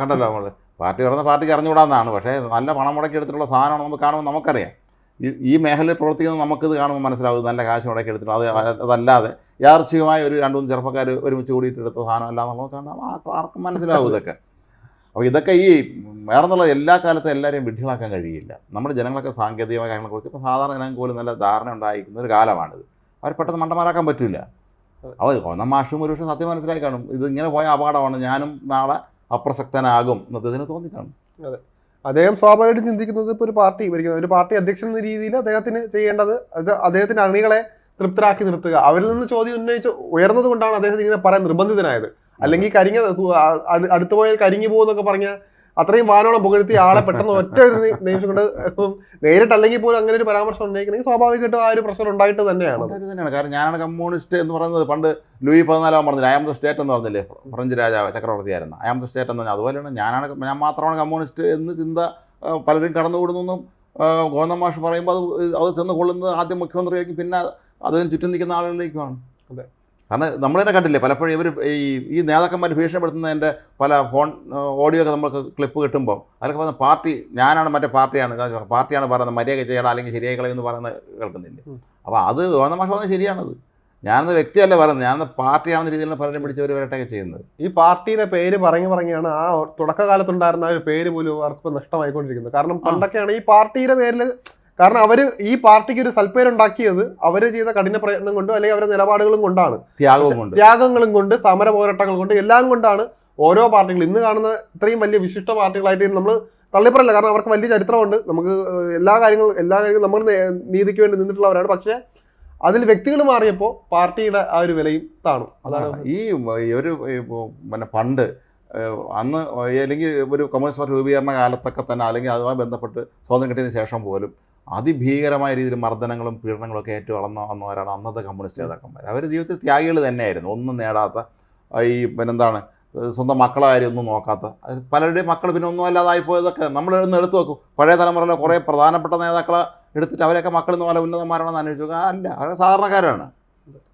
കണ്ടല്ലോ നമ്മൾ. പാർട്ടി പറഞ്ഞ പാർട്ടിക്ക് അറിഞ്ഞുകൂടാന്നാണ്. പക്ഷേ നല്ല പണം മുടക്കി എടുത്തിട്ടുള്ള സാധനമാണ് നമുക്ക് കാണുമ്പോൾ നമുക്കറിയാം. ഈ മേഖലയിൽ പ്രവർത്തിക്കുന്ന നമുക്കിത് കാണുമ്പോൾ മനസ്സിലാവും നല്ല കാശ് മുടക്കി എടുത്തിട്ട് അത് അതല്ലാതെ യാദർച്ഛികമായ ഒരു രണ്ട് മൂന്ന് ചെറുപ്പക്കാർ ഒരുമിച്ച് കൂടിയിട്ട് എടുത്ത സാധനം അല്ല എന്നുള്ളത് കാണാം ആർക്കും മനസ്സിലാവും ഇതൊക്കെ. അപ്പോൾ ഇതൊക്കെ ഈ വേറെന്നുള്ള എല്ലാ കാലത്തും എല്ലാവരെയും വിഡ്ഢികളാക്കാൻ കഴിയില്ല. നമ്മുടെ ജനങ്ങളൊക്കെ സാങ്കേതികമായ കാര്യങ്ങളെക്കുറിച്ച് ഇപ്പോൾ സാധാരണ ജനങ്ങൾക്ക് പോലും നല്ല ധാരണ ഉണ്ടായിരിക്കുന്ന ഒരു കാലമാണിത്. അവർ പെട്ടെന്ന് മണ്ടന്മാരാക്കാൻ പറ്റില്ല. അവർ ഒന്നാം മാഷും ഒരു പക്ഷേ സത്യം മനസ്സിലാക്കി കാണും. ഇത് ഇങ്ങനെ പോയ അപകടമാണ് ഞാനും നാളെ അപ്രസക്തനാകും എന്നത് ഇതിന് തോന്നിക്കാണും.
അദ്ദേഹം സ്വാഭാവികമായിട്ടും ചിന്തിക്കുന്നത് ഇപ്പോൾ ഒരു പാർട്ടി ഭരിക്കുന്നത് ഒരു പാർട്ടി അധ്യക്ഷൻ എന്ന രീതിയിൽ അദ്ദേഹത്തിന് ചെയ്യേണ്ടത് അത് അദ്ദേഹത്തിന്റെ അണികളെ തൃപ്തരാക്കി നിർത്തുക. അവരിൽ നിന്ന് ചോദ്യം ഉന്നയിച്ച് ഉയർന്നത് കൊണ്ടാണ് അദ്ദേഹത്തിന് ഇങ്ങനെ പറയാൻ നിർബന്ധിതനായത്. അല്ലെങ്കിൽ കരിങ്ങ അടുത്തുപോയാൽ കരിഞ്ഞു പോകുന്നൊക്കെ പറഞ്ഞ അത്രയും വാനോളം പുകഴ്ത്തി ആളെ പെട്ടെന്ന് ഒറ്റ ഒരു നിമിഷം കൊണ്ട് നേരിട്ടല്ലെങ്കിൽ പോലും അങ്ങനെ ഒരു പരാമർശം ഉന്നയിക്കണമെങ്കിൽ സ്വാഭാവികമായിട്ടും ആ ഒരു പ്രശ്നം ഉണ്ടായിട്ട് തന്നെയാണ്.
തന്നെയാണ്. കാരണം ഞാനാണ് കമ്മ്യൂണിസ്റ്റ് എന്ന് പറയുന്നത്. പണ്ട് ലൂയി പതിനാലാം പറഞ്ഞില്ല അയാം ദ സ്റ്റേറ്റ് എന്ന് പറഞ്ഞില്ലേ ഫ്രഞ്ച് രാജാവ് ചക്രവർത്തിയായിരുന്നു. അയാം ദ സ്റ്റേറ്റ് എന്ന് പറഞ്ഞാൽ അതുപോലെയാണ് ഞാനാണ് ഞാൻ മാത്രമാണ് കമ്മ്യൂണിസ്റ്റ് എന്ന് ചിന്ത പലരും കടന്നുകൂടുന്നെന്നും ഗോവിന്ദ മാഷ് പറയുമ്പോൾ അത് അത് ചെന്ന് കൊള്ളുന്നത് ആദ്യം മുഖ്യമന്ത്രിയായിരിക്കും പിന്നെ അതിന് ചുറ്റും നിൽക്കുന്ന ആളുകളിലേക്കുമാണ്.
അതെ.
കാരണം നമ്മൾ തന്നെ കണ്ടില്ലേ പലപ്പോഴും ഇവർ ഈ ഈ നേതാക്കന്മാർ ഭീഷണിപ്പെടുത്തുന്നതിന്റെ പല ഫോൺ ഓഡിയോ ഒക്കെ നമുക്ക് ക്ലിപ്പ് കിട്ടുമ്പോൾ അതൊക്കെ പറഞ്ഞ പാർട്ടി ഞാനാണ് മറ്റേ പാർട്ടിയാണ് പാർട്ടിയാണ് പറയുന്നത് മര്യാദ ചെയ്യണം അല്ലെങ്കിൽ ശരിയായി കളയെന്ന് പറയുന്നത് കേൾക്കുന്നില്ലേ? അപ്പോൾ അത് ഗോവിന്ദ മാഷ് പറഞ്ഞത് ശരിയാണത്. ഞാനെന്ന വ്യക്തിയല്ല പറയുന്നത് ഞാൻ പാർട്ടിയാണെന്ന രീതിയിലാണ് പലരും പിടിച്ചവർ വരട്ടൊക്കെ ചെയ്യുന്നത്.
ഈ പാർട്ടിയുടെ പേര് പറഞ്ഞു പറഞ്ഞാണ് ആ തുടക്കകാലത്തുണ്ടായിരുന്ന ആ ഒരു പേര് പോലും അവർക്ക് നഷ്ടമായിക്കൊണ്ടിരിക്കുന്നത്. കാരണം പണ്ടൊക്കെയാണ് ഈ പാർട്ടിയുടെ പേരിൽ കാരണം അവർ ഈ പാർട്ടിക്ക് ഒരു സൽപ്പേരുണ്ടാക്കിയത് അവർ ചെയ്ത കഠിന പ്രയത്നം കൊണ്ടും അല്ലെങ്കിൽ അവരുടെ നിലപാടുകളും കൊണ്ടാണ്. ത്യാഗങ്ങളും കൊണ്ട് സമര പോരാട്ടങ്ങൾ കൊണ്ട് എല്ലാം കൊണ്ടാണ് ഓരോ പാർട്ടികൾ ഇന്ന് കാണുന്ന ഇത്രയും വലിയ വിശിഷ്ട പാർട്ടികളായിട്ട് നമ്മൾ തള്ളിപ്പറല്ല കാരണം അവർക്ക് വലിയ ചരിത്രമുണ്ട്. നമുക്ക് എല്ലാ കാര്യങ്ങളും എല്ലാ കാര്യങ്ങളും നമ്മൾ നീതിക്ക് വേണ്ടി നിന്നിട്ടുള്ളവരാണ്. പക്ഷേ അതിൽ വ്യക്തികൾ മാറിയപ്പോൾ പാർട്ടിയുടെ ആ ഒരു വിലയും താണു. അതാണ്
ഈ ഒരു പിന്നെ പണ്ട് അന്ന് അല്ലെങ്കിൽ ഒരു കമ്മ്യൂണിസ്റ്റ് പാർട്ടി രൂപീകരണ കാലത്തൊക്കെ തന്നെ അല്ലെങ്കിൽ അതുമായി ബന്ധപ്പെട്ട് സ്വാതന്ത്ര്യം കിട്ടിയതിന് ശേഷം പോലും അതിഭീകരമായ രീതിയിൽ മർദ്ദനങ്ങളും പീഡനങ്ങളും ഒക്കെ ഏറ്റവും വളർന്ന വന്നവരാണ് അന്നത്തെ കമ്മ്യൂണിസ്റ്റ് നേതാക്കന്മാർ അവർ ജീവിതത്തിൽ ത്യാഗികൾ തന്നെയായിരുന്നു. ഒന്നും നേടാത്ത ഈ പിന്നെന്താണ് സ്വന്തം മക്കളെ കാര്യം ഒന്നും നോക്കാത്ത പലരുടെയും മക്കൾ പിന്നെ ഒന്നും അല്ലാതായി പോയതൊക്കെ നമ്മൾ ഇന്ന് എടുത്തു നോക്കും. പഴയ തലമുറയിലെ കുറേ പ്രധാനപ്പെട്ട നേതാക്കളെ എടുത്തിട്ട് അവരൊക്കെ മക്കളിൽ നിന്ന് പല ഉന്നതന്മാരാണെന്ന് അന്വേഷിച്ചു നോക്കുക. അല്ല അവരൊക്കെ സാധാരണക്കാരാണ്.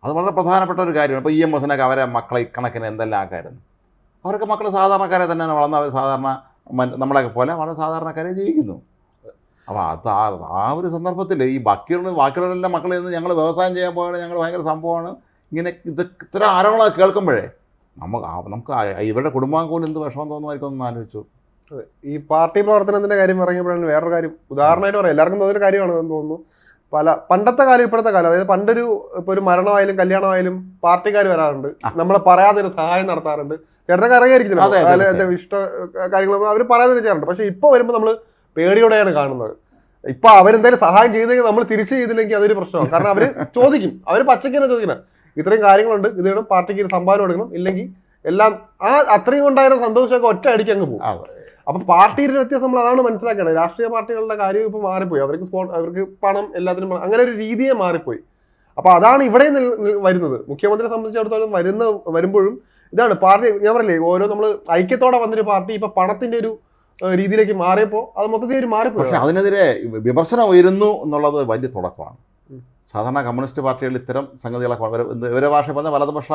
അത് വളരെ പ്രധാനപ്പെട്ട ഒരു കാര്യമാണ്. ഇപ്പോൾ ഇ എം എസിനൊക്കെ അവരെ മക്കളെ ഇക്കണക്കിന് എന്തെല്ലാം ആക്കായിരുന്നു? അവരൊക്കെ മക്കൾ സാധാരണക്കാരെ തന്നെയാണ് വളർന്ന് അവർ സാധാരണ നമ്മളെയൊക്കെ പോലെ വളരെ സാധാരണക്കാരെ ജീവിക്കുന്നു. അപ്പോൾ അത് ആ ആ ഒരു സന്ദർഭത്തിൽ ഈ ബാക്കിയുള്ള ബാക്കിയുള്ളവരെല്ലാം മക്കളിൽ നിന്ന് ഞങ്ങൾ വ്യവസായം ചെയ്യാൻ പോയാണ് ഞങ്ങൾ ഭയങ്കര സംഭവമാണ്. ഇങ്ങനെ ഇത് ഇത്ര ആരോപണം കേൾക്കുമ്പോഴേ നമുക്ക് നമുക്ക് ഇവരുടെ പോലും എന്ത് വിഷമം തോന്നുമായിരിക്കും ഒന്ന് ആലോചിച്ചു.
ഈ പാർട്ടി പ്രവർത്തനത്തിന്റെ കാര്യം പറയുമ്പോഴാണ് വേറൊരു കാര്യം ഉദാഹരണമായിട്ട് പറയാം. എല്ലാവർക്കും തോന്നുന്ന കാര്യമാണെന്ന് തോന്നുന്നു. പല പണ്ടത്തെ കാലം ഇപ്പോഴത്തെ കാലം. അതായത് പണ്ടൊരു ഇപ്പോൾ ഒരു മരണമായാലും കല്യാണമായാലും പാർട്ടിക്കാർ വരാറുണ്ട്. നമ്മളെ പറയാതെ സഹായം നടത്താറുണ്ട്. ചേട്ടനൊക്കെ അറിയായിരിക്കും
അതായത് എന്റെ
എന്റെ ഇഷ്ട കാര്യങ്ങൾ അവർ പറയാതെ ചെയ്യാറുണ്ട്. പക്ഷേ ഇപ്പോൾ വരുമ്പോൾ നമ്മൾ പേടിയോടെയാണ് കാണുന്നത്. ഇപ്പൊ അവരെന്തായാലും സഹായം ചെയ്തെങ്കിൽ നമ്മൾ തിരിച്ചു ചെയ്തില്ലെങ്കിൽ അതൊരു പ്രശ്നമാണ്. കാരണം അവർ ചോദിക്കും. അവർ പച്ചയ്ക്ക് തന്നെ ചോദിക്കണം ഇത്രയും കാര്യങ്ങളുണ്ട്. ഇത് വേണം പാർട്ടിക്ക് ഒരു സംഭാവന കൊടുക്കണം. ഇല്ലെങ്കിൽ എല്ലാം ആ അത്രയും ഉണ്ടായിരുന്ന സന്തോഷമൊക്കെ ഒറ്റ അടിക്ക് അങ്ങ് പോകും. അപ്പൊ പാർട്ടിയുടെ വ്യത്യാസം നമ്മൾ അതാണ് മനസ്സിലാക്കേണ്ടത്. രാഷ്ട്രീയ പാർട്ടികളുടെ കാര്യം ഇപ്പൊ മാറിപ്പോയി. അവർക്ക് അവർക്ക് പണം എല്ലാത്തിനും. അങ്ങനെ ഒരു രീതിയെ മാറിപ്പോയി. അപ്പൊ അതാണ് ഇവിടെ വരുന്നത്. മുഖ്യമന്ത്രിയെ സംബന്ധിച്ചിടത്തോളം വരുന്ന വരുമ്പോഴും ഇതാണ് പാർട്ടി. ഞാൻ പറയില്ലേ ഓരോ നമ്മൾ ഐക്യത്തോടെ വന്നൊരു പാർട്ടി. ഇപ്പൊ പണത്തിന്റെ ഒരു രീതിയിലേക്ക് മാറിയപ്പോൾ അത് മൊത്തത്തിൽ ഒരു മാറിപ്പോയി.
പക്ഷെ അതിനെതിരെ വിമർശനം ഉയരുന്നു എന്നുള്ളത് വലിയ തുടക്കമാണ്. സാധാരണ കമ്മ്യൂണിസ്റ്റ് പാർട്ടികളിൽ ഇത്തരം സംഗതികളൊക്കെ ഇവരെ ഭാഷ പറഞ്ഞാൽ വലതുപക്ഷ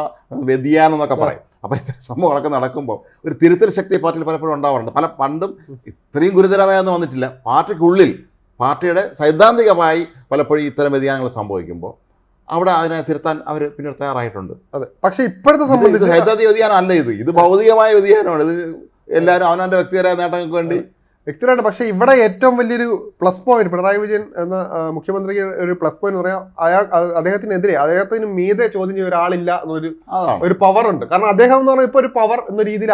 വ്യതിയാനം എന്നൊക്കെ പറയും. അപ്പോൾ ഇത്തരം സംഭവങ്ങളൊക്കെ നടക്കുമ്പോൾ ഒരു തിരുത്തൽ ശക്തി പാർട്ടിയിൽ പലപ്പോഴും ഉണ്ടാവാറുണ്ട്. പല പണ്ടും ഇത്രയും ഗുരുതരമായൊന്നും വന്നിട്ടില്ല. പാർട്ടിക്കുള്ളിൽ പാർട്ടിയുടെ സൈദ്ധാന്തികമായി പലപ്പോഴും ഇത്തരം വ്യതിയാനങ്ങൾ സംഭവിക്കുമ്പോൾ അവിടെ അതിനെ തിരുത്താൻ അവർ പിന്നീട് തയ്യാറായിട്ടുണ്ട്.
അതെ. പക്ഷേ ഇപ്പോഴത്തെ സംബന്ധിച്ച്
സൈദ്ധാന്തിക വ്യതിയാനം അല്ല ഇത്. ഇത് ഭൗതികമായ വ്യതിയാനമാണ്. ഇത് എല്ലാവരും അവനവന്റെ വ്യക്തിപരമായ നേട്ടങ്ങൾക്ക് വേണ്ടി.
വ്യക്തിപരമായിട്ട് പക്ഷേ ഇവിടെ ഏറ്റവും വലിയൊരു പ്ലസ് പോയിന്റ് പിണറായി വിജയൻ എന്ന മുഖ്യമന്ത്രിക്ക് ഒരു പ്ലസ് പോയിന്റ് പറയാം അയാൾ അദ്ദേഹത്തിനെതിരെ അദ്ദേഹത്തിന് മീതെ ചോദ്യം ചെയ്യുന്ന ഒരാളില്ല എന്നൊരു ഒരു പവർ ഉണ്ട്. കാരണം അദ്ദേഹം എന്ന് പറഞ്ഞാൽ ഇപ്പൊ ഒരു പവർ എന്ന രീതിയിൽ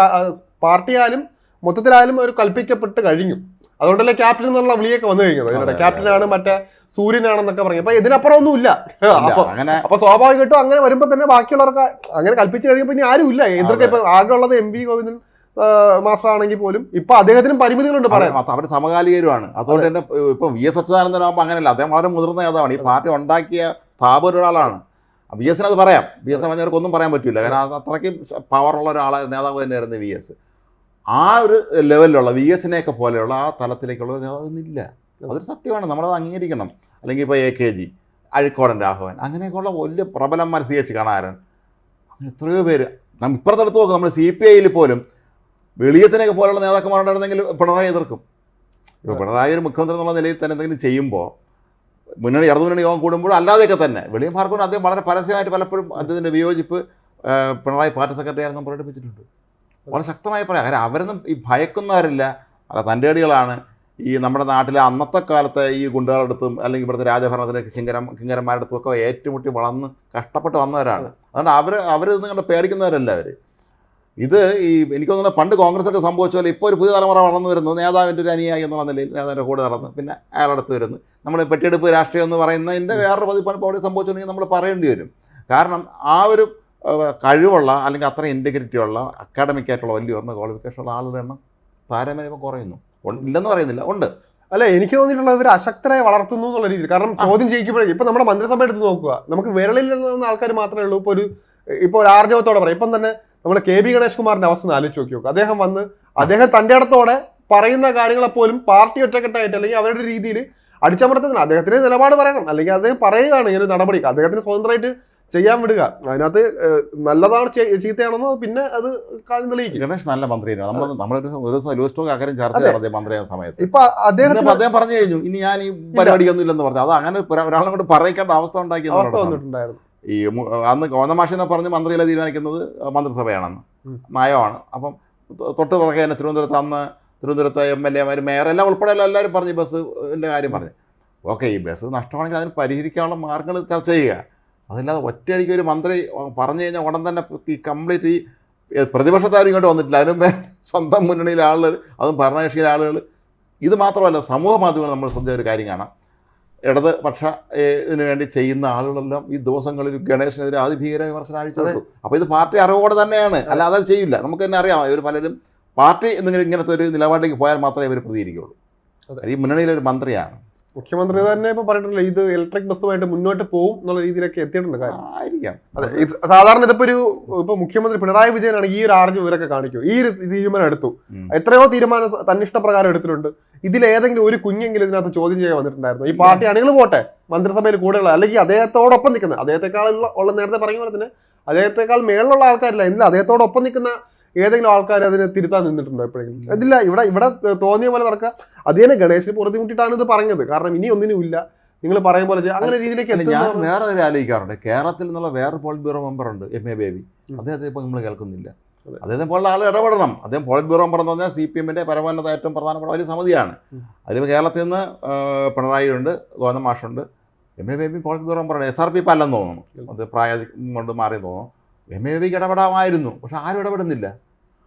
പാർട്ടിയാലും മൊത്തത്തിലായാലും ഒരു കൽപ്പിക്കപ്പെട്ട് കഴിഞ്ഞു. അതുകൊണ്ടല്ലേ ക്യാപ്റ്റൻ എന്നുള്ള വിളിയൊക്കെ വന്നു കഴിഞ്ഞത്. ക്യാപ്റ്റനാണ് മറ്റേ സൂര്യനാണെന്നൊക്കെ പറഞ്ഞു അപ്പൊ ഇതിനപ്പുറം ഒന്നും ഇല്ല അപ്പൊ സ്വാഭാവികമായിട്ടും അങ്ങനെ വരുമ്പോ തന്നെ ബാക്കിയുള്ളവർക്ക് അങ്ങനെ കൽപ്പിച്ചു കഴിഞ്ഞപ്പോ ഇനി ആരും ഇല്ല എതിർക്ക ഇപ്പൊ ആകെ ഉള്ളത് എം വി ഗോവിന്ദൻ മാസ്റ്റർ ആണെങ്കിൽ പോലും ഇപ്പൊ അദ്ദേഹത്തിന് പരിമിതികളുണ്ട് പറയാം
അവർ സമകാലികരുമാണ്. അതുകൊണ്ട് തന്നെ ഇപ്പം വി എസ് അച്യുതാനന്ദൻ ആകുമ്പോൾ അങ്ങനെയല്ല. അദ്ദേഹം വളരെ മുതിർന്ന നേതാവാണ്. ഈ പാർട്ടി ഉണ്ടാക്കിയ സ്ഥാപന ഒരാളാണ്. വി എസിന് അത് പറയാം. വി എസ് പറഞ്ഞവർക്ക് ഒന്നും പറയാൻ പറ്റില്ല കാരണം അത് അത്രയ്ക്കും പവറുള്ള ഒരാളെ നേതാവ് തന്നെയായിരുന്നു വി എസ്. ആ ഒരു ലെവലിലുള്ള വി എസിനെയൊക്കെ പോലെയുള്ള ആ തലത്തിലേക്കുള്ള ഒരു നേതാവ് ഇന്നില്ല അതൊരു സത്യമാണ്. നമ്മളത് അംഗീകരിക്കണം. അല്ലെങ്കിൽ ഇപ്പോൾ A K G Azhikodan Raghavan അങ്ങനെയൊക്കെയുള്ള വലിയ പ്രബലന്മാർ സി എച്ച് കാണാരൻ അങ്ങനെ എത്രയോ പേര്. നമ്മൾ ഇപ്പുറത്തെടുത്ത് നോക്കും. നമ്മൾ സി പി ഐയിൽ പോലും വെളിയത്തിനൊക്കെ പോലുള്ള നേതാക്കന്മാരുണ്ടായിരുന്നെങ്കിൽ പിണറായി എതിർക്കും. ഇപ്പോൾ പിണറായി ഒരു മുഖ്യമന്ത്രി എന്നുള്ള നിലയിൽ തന്നെ എന്തെങ്കിലും ചെയ്യുമ്പോൾ മുന്നണി ഇടതു മുന്നണി യോഗം കൂടുമ്പോഴും അല്ലാതെയൊക്കെ തന്നെ. വെളിയം പാർക്കും അദ്ദേഹം വളരെ പരസ്യമായിട്ട് പലപ്പോഴും അദ്ദേഹത്തിന്റെ വിയോജിപ്പ് പിണറായി പാർട്ടി സെക്രട്ടറി ആയിരുന്നു പ്രകടിപ്പിച്ചിട്ടുണ്ട്. വളരെ ശക്തമായി പറയാം. കാരണം അവരൊന്നും ഈ ഭയക്കുന്നവരില്ല. അല്ല തന്റെ അടികളാണ്. ഈ നമ്മുടെ നാട്ടിലെ അന്നത്തെ കാലത്തെ ഈ ഗുണ്ടകളടുത്തും അല്ലെങ്കിൽ ഇവിടുത്തെ രാജഭരണത്തിലെ കിങ്കരം കിങ്കരന്മാരുടെ അടുത്തും ഒക്കെ ഏറ്റുമുട്ടി വളർന്ന് കഷ്ടപ്പെട്ട് വന്നവരാണ്. അതുകൊണ്ട് അവർ അവർ നിങ്ങളുടെ പേടിക്കുന്നവരല്ല അവർ ഇത് ഈ എനിക്ക് തോന്നുന്നു പണ്ട് കോൺഗ്രസ് ഒക്കെ സംഭവിച്ച പോലെ ഇപ്പോൾ ഒരു പുതിയ തലമുറ വളർന്നു വരുന്നു നേതാവിന്റെ ഒരു അനുയായി എന്നുള്ള നിലയിൽ നേതാവിന്റെ കൂടെ നടന്ന് പിന്നെ അയാളടുത്ത് വരുന്നു. നമ്മൾ പെട്ടിയെടുപ്പ് രാഷ്ട്രീയം എന്ന് പറയുന്നതിന്റെ വേറൊരു പതിപ്പാണ് ഇപ്പോൾ അവിടെ സംഭവിച്ചിട്ടുണ്ടെങ്കിൽ നമ്മൾ പറയേണ്ടി വരും. കാരണം ആ ഒരു കഴിവുള്ള അല്ലെങ്കിൽ അത്ര ഇന്റഗ്രിറ്റി ഉള്ള അക്കാഡമിക് ആയിട്ടുള്ള വലിയ ഉയർന്ന ക്വാളിഫിക്കേഷൻ ഉള്ള ആളുടെ എണ്ണം താരതമ്യം കുറയുന്നു. ഇല്ലെന്ന് പറയുന്നില്ല. ഉണ്ട്.
അല്ല എനിക്ക് തോന്നിയിട്ടുള്ള ഇവർ അശക്തരെ വളർത്തുന്നു എന്നുള്ള രീതിയിൽ. കാരണം ചോദ്യം ചെയ്യിക്കുമ്പോഴേ ഇപ്പൊ നമ്മുടെ മന്ത്രിസഭ എടുത്ത് നോക്കുക. നമുക്ക് വിരളിൽ നിന്ന് ആൾക്കാർ മാത്രമേ ഉള്ളൂ. ഇപ്പൊ ഒരു ഇപ്പൊ ഒരു ആർജവത്തോടെ പറയാം. ഇപ്പം തന്നെ നമ്മുടെ കെ ബി ഗണേഷ് കുമാറിന്റെ അവസ്ഥ ഒന്ന് ആലോചിച്ച് നോക്കി നോക്കുക അദ്ദേഹം വന്ന് അദ്ദേഹം തന്റെ ഇടത്തോടെ പറയുന്ന കാര്യങ്ങളെപ്പോലും പാർട്ടി ഒറ്റക്കെട്ടായിട്ട് അല്ലെങ്കിൽ അവരുടെ രീതിയിൽ അടിച്ചമർത്തുന്നില്ല അദ്ദേഹത്തിന് നിലപാട് പറയണം. അല്ലെങ്കിൽ അദ്ദേഹം പറയുകയാണ് ഇങ്ങനെ ഒരു നടപടി. അദ്ദേഹത്തിന് സ്വതന്ത്രമായിട്ട് ചെയ്യാൻ വിടുക. അതിനകത്ത് നല്ലതാണ് ചീത്തയാണെന്നോ പിന്നെ അത് കാര്യം തെളിയിക്കും.
ഗണേഷ് നല്ല മന്ത്രിയാണ്. നമ്മൾ നമ്മളൊരു ഒരു ദിവസം ലൂസ് ടോക്ക് ആകാരം ചർച്ച. ചെയ്യാറ് മന്ത്രിയായ സമയത്ത്.
ഇപ്പൊ
അദ്ദേഹം അദ്ദേഹം പറഞ്ഞു കഴിഞ്ഞു ഇനി ഞാൻ ഈ പരിപാടിയൊന്നും ഇല്ലെന്ന് പറഞ്ഞു. അത് അങ്ങനെ ഒരാ- ഒരാളെ കൊണ്ട് പറയിക്കേണ്ട അവസ്ഥ ഉണ്ടാക്കിയത്
അവസ്ഥ വന്നിട്ടുണ്ടായിരുന്നു.
ഈ അന്ന് ഗോതമാഷിനെ പറഞ്ഞ് മന്ത്രിയിലെ തീരുമാനിക്കുന്നത് മന്ത്രിസഭയാണെന്ന്. നയമാണ്. അപ്പം തൊട്ട് പുറകെ തന്നെ തിരുവനന്തപുരത്ത് അന്ന് തിരുവനന്തപുരത്തെ എം എൽ എമാർ മേയർ എല്ലാം ഉൾപ്പെടെ എല്ലാവരും പറഞ്ഞു ബസ്സിന്റെ കാര്യം പറഞ്ഞു. ഓക്കെ ഈ ബസ് നഷ്ടമാണെങ്കിൽ അതിന് പരിഹരിക്കാനുള്ള മാർഗങ്ങൾ ചർച്ച ചെയ്യുക. അതല്ലാതെ ഒറ്റയടിക്ക് ഒരു മന്ത്രി പറഞ്ഞു കഴിഞ്ഞാൽ ഉടൻ തന്നെ ഈ കംപ്ലീറ്റ് ഈ പ്രതിപക്ഷത്താരും ഇങ്ങോട്ട് വന്നിട്ടില്ല. അതിനും പേര് സ്വന്തം മുന്നണിയിലെ ആളുകൾ അതും ഭരണകക്ഷിയിലെ ആളുകൾ. ഇത് മാത്രമല്ല സമൂഹ മാധ്യമങ്ങൾ നമ്മൾ ശ്രദ്ധിച്ച ഒരു കാര്യം കാണാം. ഇടത് പക്ഷ ഇതിനു വേണ്ടി ചെയ്യുന്ന ആളുകളെല്ലാം ഈ ദിവസങ്ങളിൽ ഗണേശനെതിരെ അതിഭീകര വിമർശനം അഴിച്ചു അപ്പോൾ ഇത് പാർട്ടി അറിവോടെ തന്നെയാണ്. അല്ല അത് ചെയ്യില്ല. നമുക്ക് തന്നെ അറിയാം. ഇവർ പലരും പാർട്ടി എന്തെങ്കിലും ഇങ്ങനത്തെ ഒരു നിലപാടിലേക്ക് പോയാൽ മാത്രമേ ഇവർ പ്രതികരിക്കുകയുള്ളൂ. ഈ മുന്നണിയിലെ ഒരു മന്ത്രിയാണ്.
മുഖ്യമന്ത്രി തന്നെ ഇപ്പൊ പറഞ്ഞിട്ടില്ല ഇത് ഇലക്ട്രിക് ബസ്സുമായിട്ട് മുന്നോട്ട് പോകും എന്നുള്ള രീതിയിലൊക്കെ എത്തിയിട്ടുണ്ട് കാര്യം.
ആയിരിക്കാം.
അതെ ഇത് സാധാരണ ഇതിപ്പോ ഒരു ഇപ്പൊ മുഖ്യമന്ത്രി പിണറായി വിജയനാണ് ഈ ഒരു ആർജ് ഇവരൊക്കെ കാണിക്കും. ഈ ഒരു തീരുമാനം എടുത്തു. എത്രയോ തീരുമാനം തന്നിഷ്ടപ്രകാരം എടുത്തിട്ടുണ്ട്. ഇതിൽ ഏതെങ്കിലും ഒരു കുഞ്ഞെങ്കിലും ഇതിനകത്ത് ചോദ്യം ചെയ്യാൻ വന്നിട്ടുണ്ടായിരുന്നു. ഈ പാർട്ടി അണികൾ പോട്ടെ മന്ത്രിസഭയിൽ കൂടെയുള്ള അല്ലെങ്കിൽ അദ്ദേഹത്തോടൊപ്പം നിൽക്കുന്ന അദ്ദേഹത്തെക്കാളുള്ള ഉള്ള നേരത്തെ പറഞ്ഞ പോലെ തന്നെ അദ്ദേഹത്തെക്കാൾ മേളിലുള്ള ആൾക്കാരില്ല എന്നാൽ അദ്ദേഹത്തോടൊപ്പം നിൽക്കുന്ന ഏതെങ്കിലും ആൾക്കാർ അതിനെ തിരുത്താൻ നിന്നിട്ടുണ്ടോ എപ്പോഴെങ്കിലും? അതില്ല ഇവിടെ ഇവിടെ തോന്നിയ പോലെ നടക്കുക. അത് തന്നെ ഗണേശിനെ പുറത്തുമുട്ടിയിട്ടാണ് ഇത് പറഞ്ഞത്. കാരണം ഇനി ഒന്നിനും ഇല്ല. നിങ്ങൾ പറയും പോലെ അങ്ങനെ രീതിയിലേക്ക്
ഞാൻ വേറെ ഒരു ആലോചിക്കാറുണ്ട്. കേരളത്തിൽ നിന്നുള്ള വേറെ പോളിറ്റ് ബ്യൂറോ മെമ്പർ ഉണ്ട് എം എ ബേബി. അദ്ദേഹത്തെ ഇപ്പോൾ നമ്മൾ കേൾക്കുന്നില്ല. അദ്ദേഹത്തെ പോലുള്ള ആൾ ഇടപെടണം. അദ്ദേഹം പോളിറ്റ് ബ്യൂറോ മെമ്പർ എന്ന് പറഞ്ഞാൽ സി പി എമ്മിന്റെ പരമോന്നത ഏറ്റവും പ്രധാനപ്പെട്ട വലിയ സമിതിയാണ്. അതിൽ കേരളത്തിൽ നിന്ന് പിണറായി ഉണ്ട് ഗോതം മാഷുണ്ട്. M A Baby polit bureau member S R P ഇപ്പം അല്ലെന്ന് തോന്നുന്നു. അത് പ്രായ കൊണ്ട് മാറി തോന്നുന്നു. എം എ ബിക്ക് ഇടപെടാമായിരുന്നു. പക്ഷെ ആരും ഇടപെടുന്നില്ല.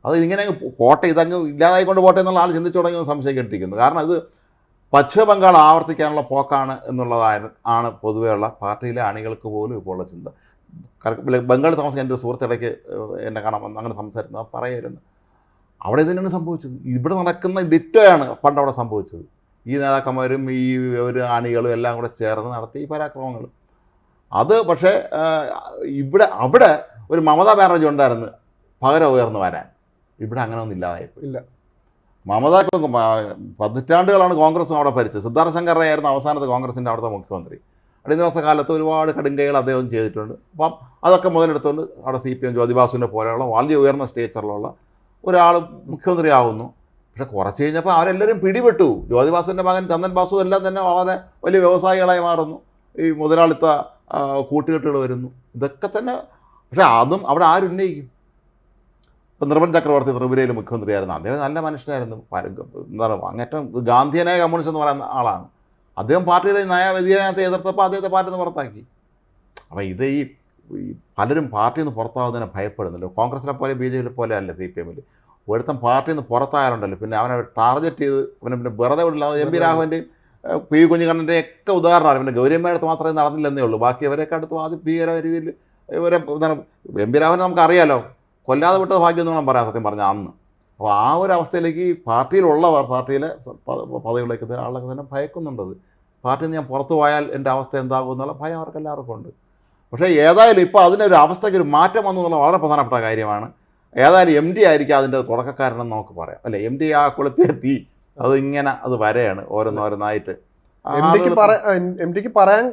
അത് ഇങ്ങനെ പോട്ടെ ഇതങ്ങ് ഇല്ലാതായിക്കൊണ്ട് പോട്ടെ എന്നുള്ള ആൾ ചിന്തിച്ചു തുടങ്ങി സംശയം കെട്ടിരിക്കുന്നു. കാരണം ഇത് പശ്ചിമ ബംഗാൾ ആവർത്തിക്കാനുള്ള പോക്കാണ് എന്നുള്ളതാണ് ആണ് പൊതുവെയുള്ള പാർട്ടിയിലെ അണികൾക്ക് പോലും ഇപ്പോൾ ഉള്ള ചിന്ത ബംഗാളിൽ താമസിക്കാൻ എന്റെ ഒരു സുഹൃത്ത് ഇടയ്ക്ക് ഏഹ്, എന്നെ കാണാൻ വന്ന് അങ്ങനെ സംസാരിക്കുന്നു. പറയായിരുന്നു അവിടെ ഇതിനാണ് സംഭവിച്ചത്. ഇവിടെ നടക്കുന്ന ഡിറ്റോയാണ് പണ്ട് അവിടെ സംഭവിച്ചത്. ഈ നേതാക്കന്മാരും ഈ ഒരു അണികളും എല്ലാം കൂടെ ചേർന്ന് നടത്തി ഈ പരാക്രമങ്ങൾ. അത് പക്ഷേ ഇവിടെ അവിടെ ഒരു മമതാ ബാനർജി ഉണ്ടായിരുന്നു. പകരം ഉയർന്നു വരാൻ. ഇവിടെ അങ്ങനെ ഒന്നും ഇല്ലാതായിപ്പോയി
ഇല്ല.
മമത ഇപ്പം പതിറ്റാണ്ടുകളാണ് കോൺഗ്രസും അവിടെ ഭരിച്ചത്. സിദ്ധാർത്ഥ ശങ്കർ ആയിരുന്നു അവസാനത്തെ കോൺഗ്രസിന്റെ അവിടുത്തെ മുഖ്യമന്ത്രി. അടിയന്തരാവസ്ഥ കാലത്ത് ഒരുപാട് കടുങ്കൈകൾ അദ്ദേഹം ചെയ്തിട്ടുണ്ട്. അപ്പം അതൊക്കെ മുതലെടുത്തുകൊണ്ട് അവിടെ സി പി എം ജ്യോതിബാസുവിനെ പോലെയുള്ള വളരെ ഉയർന്ന സ്റ്റേച്ചറിലുള്ള ഒരാൾ മുഖ്യമന്ത്രിയാവുന്നു. പക്ഷെ കുറച്ച് കഴിഞ്ഞപ്പോൾ അവരെല്ലാവരും പിടിപെട്ടു. ജ്യോതിബാസുവിന്റെ മകൻ ചന്ദൻ ബാസു എല്ലാം തന്നെ വളരെ വലിയ വ്യവസായികളായി മാറുന്നു. ഈ മുതലാളിത്ത കൂട്ടുകെട്ടുകൾ വരുന്നു. ഇതൊക്കെ തന്നെ പക്ഷെ അതും അവിടെ ആരുന്നയിക്കും. ഇപ്പം നിർമ്മൽ ചക്രവർത്തി ത്രിപുരയിൽ മുഖ്യമന്ത്രിയായിരുന്നു. അദ്ദേഹം നല്ല മനുഷ്യനായിരുന്നു. പര- എന്താ പറയുക അങ്ങേറ്റം ഗാന്ധിയനായ കമ്മ്യൂണിസ്റ്റ് എന്ന് പറയുന്ന ആളാണ്. അദ്ദേഹം പാർട്ടിയുടെ നയ വ്യതിയാനത്തെ എതിർത്തപ്പോൾ അദ്ദേഹത്തെ പാർട്ടിയിൽ നിന്ന് പുറത്താക്കി. അപ്പോൾ ഇത് ഈ പലരും പാർട്ടിയിൽ നിന്ന് പുറത്താവുന്നതിനെ ഭയപ്പെടുന്നല്ലോ കോൺഗ്രസിനെ പോലെ ബി ജെ പിയിലെ പോലെ അല്ല സി പി എമ്മിൽ. ഒരുത്തൻ പാർട്ടിയിൽ നിന്ന് പുറത്തായാലുണ്ടല്ലോ പിന്നെ അവനെ ടാർഗറ്റ് ചെയ്ത് അവനെ പിന്നെ വെറുതെ വിടില്ല. എം പി രാഘവന്റെയും പി കുഞ്ഞുകണ്ണന്റെയും ഒക്കെ ഉദാഹരണമാണ്. പിന്നെ ഗൗരിയമ്മയുടെ അടുത്ത് മാത്രമേ നടന്നില്ലെന്നേ ഉള്ളൂ. ബാക്കി അവരെയൊക്കെ അടുത്ത് ആദ്യം ഭീകര രീതിയിൽ ഇവരെ എന്താണ് എം പി രാഘവൻ നമുക്കറിയാലോ. കൊല്ലാതെ വിട്ടത് ഭാഗ്യം എന്ന് വേണം പറയാം സത്യം പറഞ്ഞാൽ അന്ന്. അപ്പോൾ ആ ഒരു അവസ്ഥയിലേക്ക് പാർട്ടിയിലുള്ളവർ പാർട്ടിയിലെ പദവികളിലേക്ക് എത്തുന്ന ആളൊക്കെ തന്നെ ഭയക്കുന്നുണ്ടത് പാർട്ടിയിൽ നിന്ന് ഞാൻ പുറത്തു പോയാൽ എന്റെ അവസ്ഥ എന്താകും എന്നുള്ള ഭയം അവർക്ക് എല്ലാവർക്കും ഉണ്ട്. പക്ഷേ ഏതായാലും ഇപ്പോൾ അതിനൊരു അവസ്ഥയ്ക്ക് ഒരു മാറ്റം വന്നു എന്നുള്ള വളരെ പ്രധാനപ്പെട്ട കാര്യമാണ്. ഏതായാലും എം ഡി ആയിരിക്കും അതിന്റെ തുടക്കക്കാരനെന്ന് നമുക്ക് പറയാം. അല്ലേ? എം ഡി ആ കുളത്തിൽ തീ അത് ഇങ്ങനെ അത് വരെയാണ് ഓരോന്നോരോന്നായിട്ട്.
എം ഡിക്ക് എം ഡിക്ക് പറയാൻ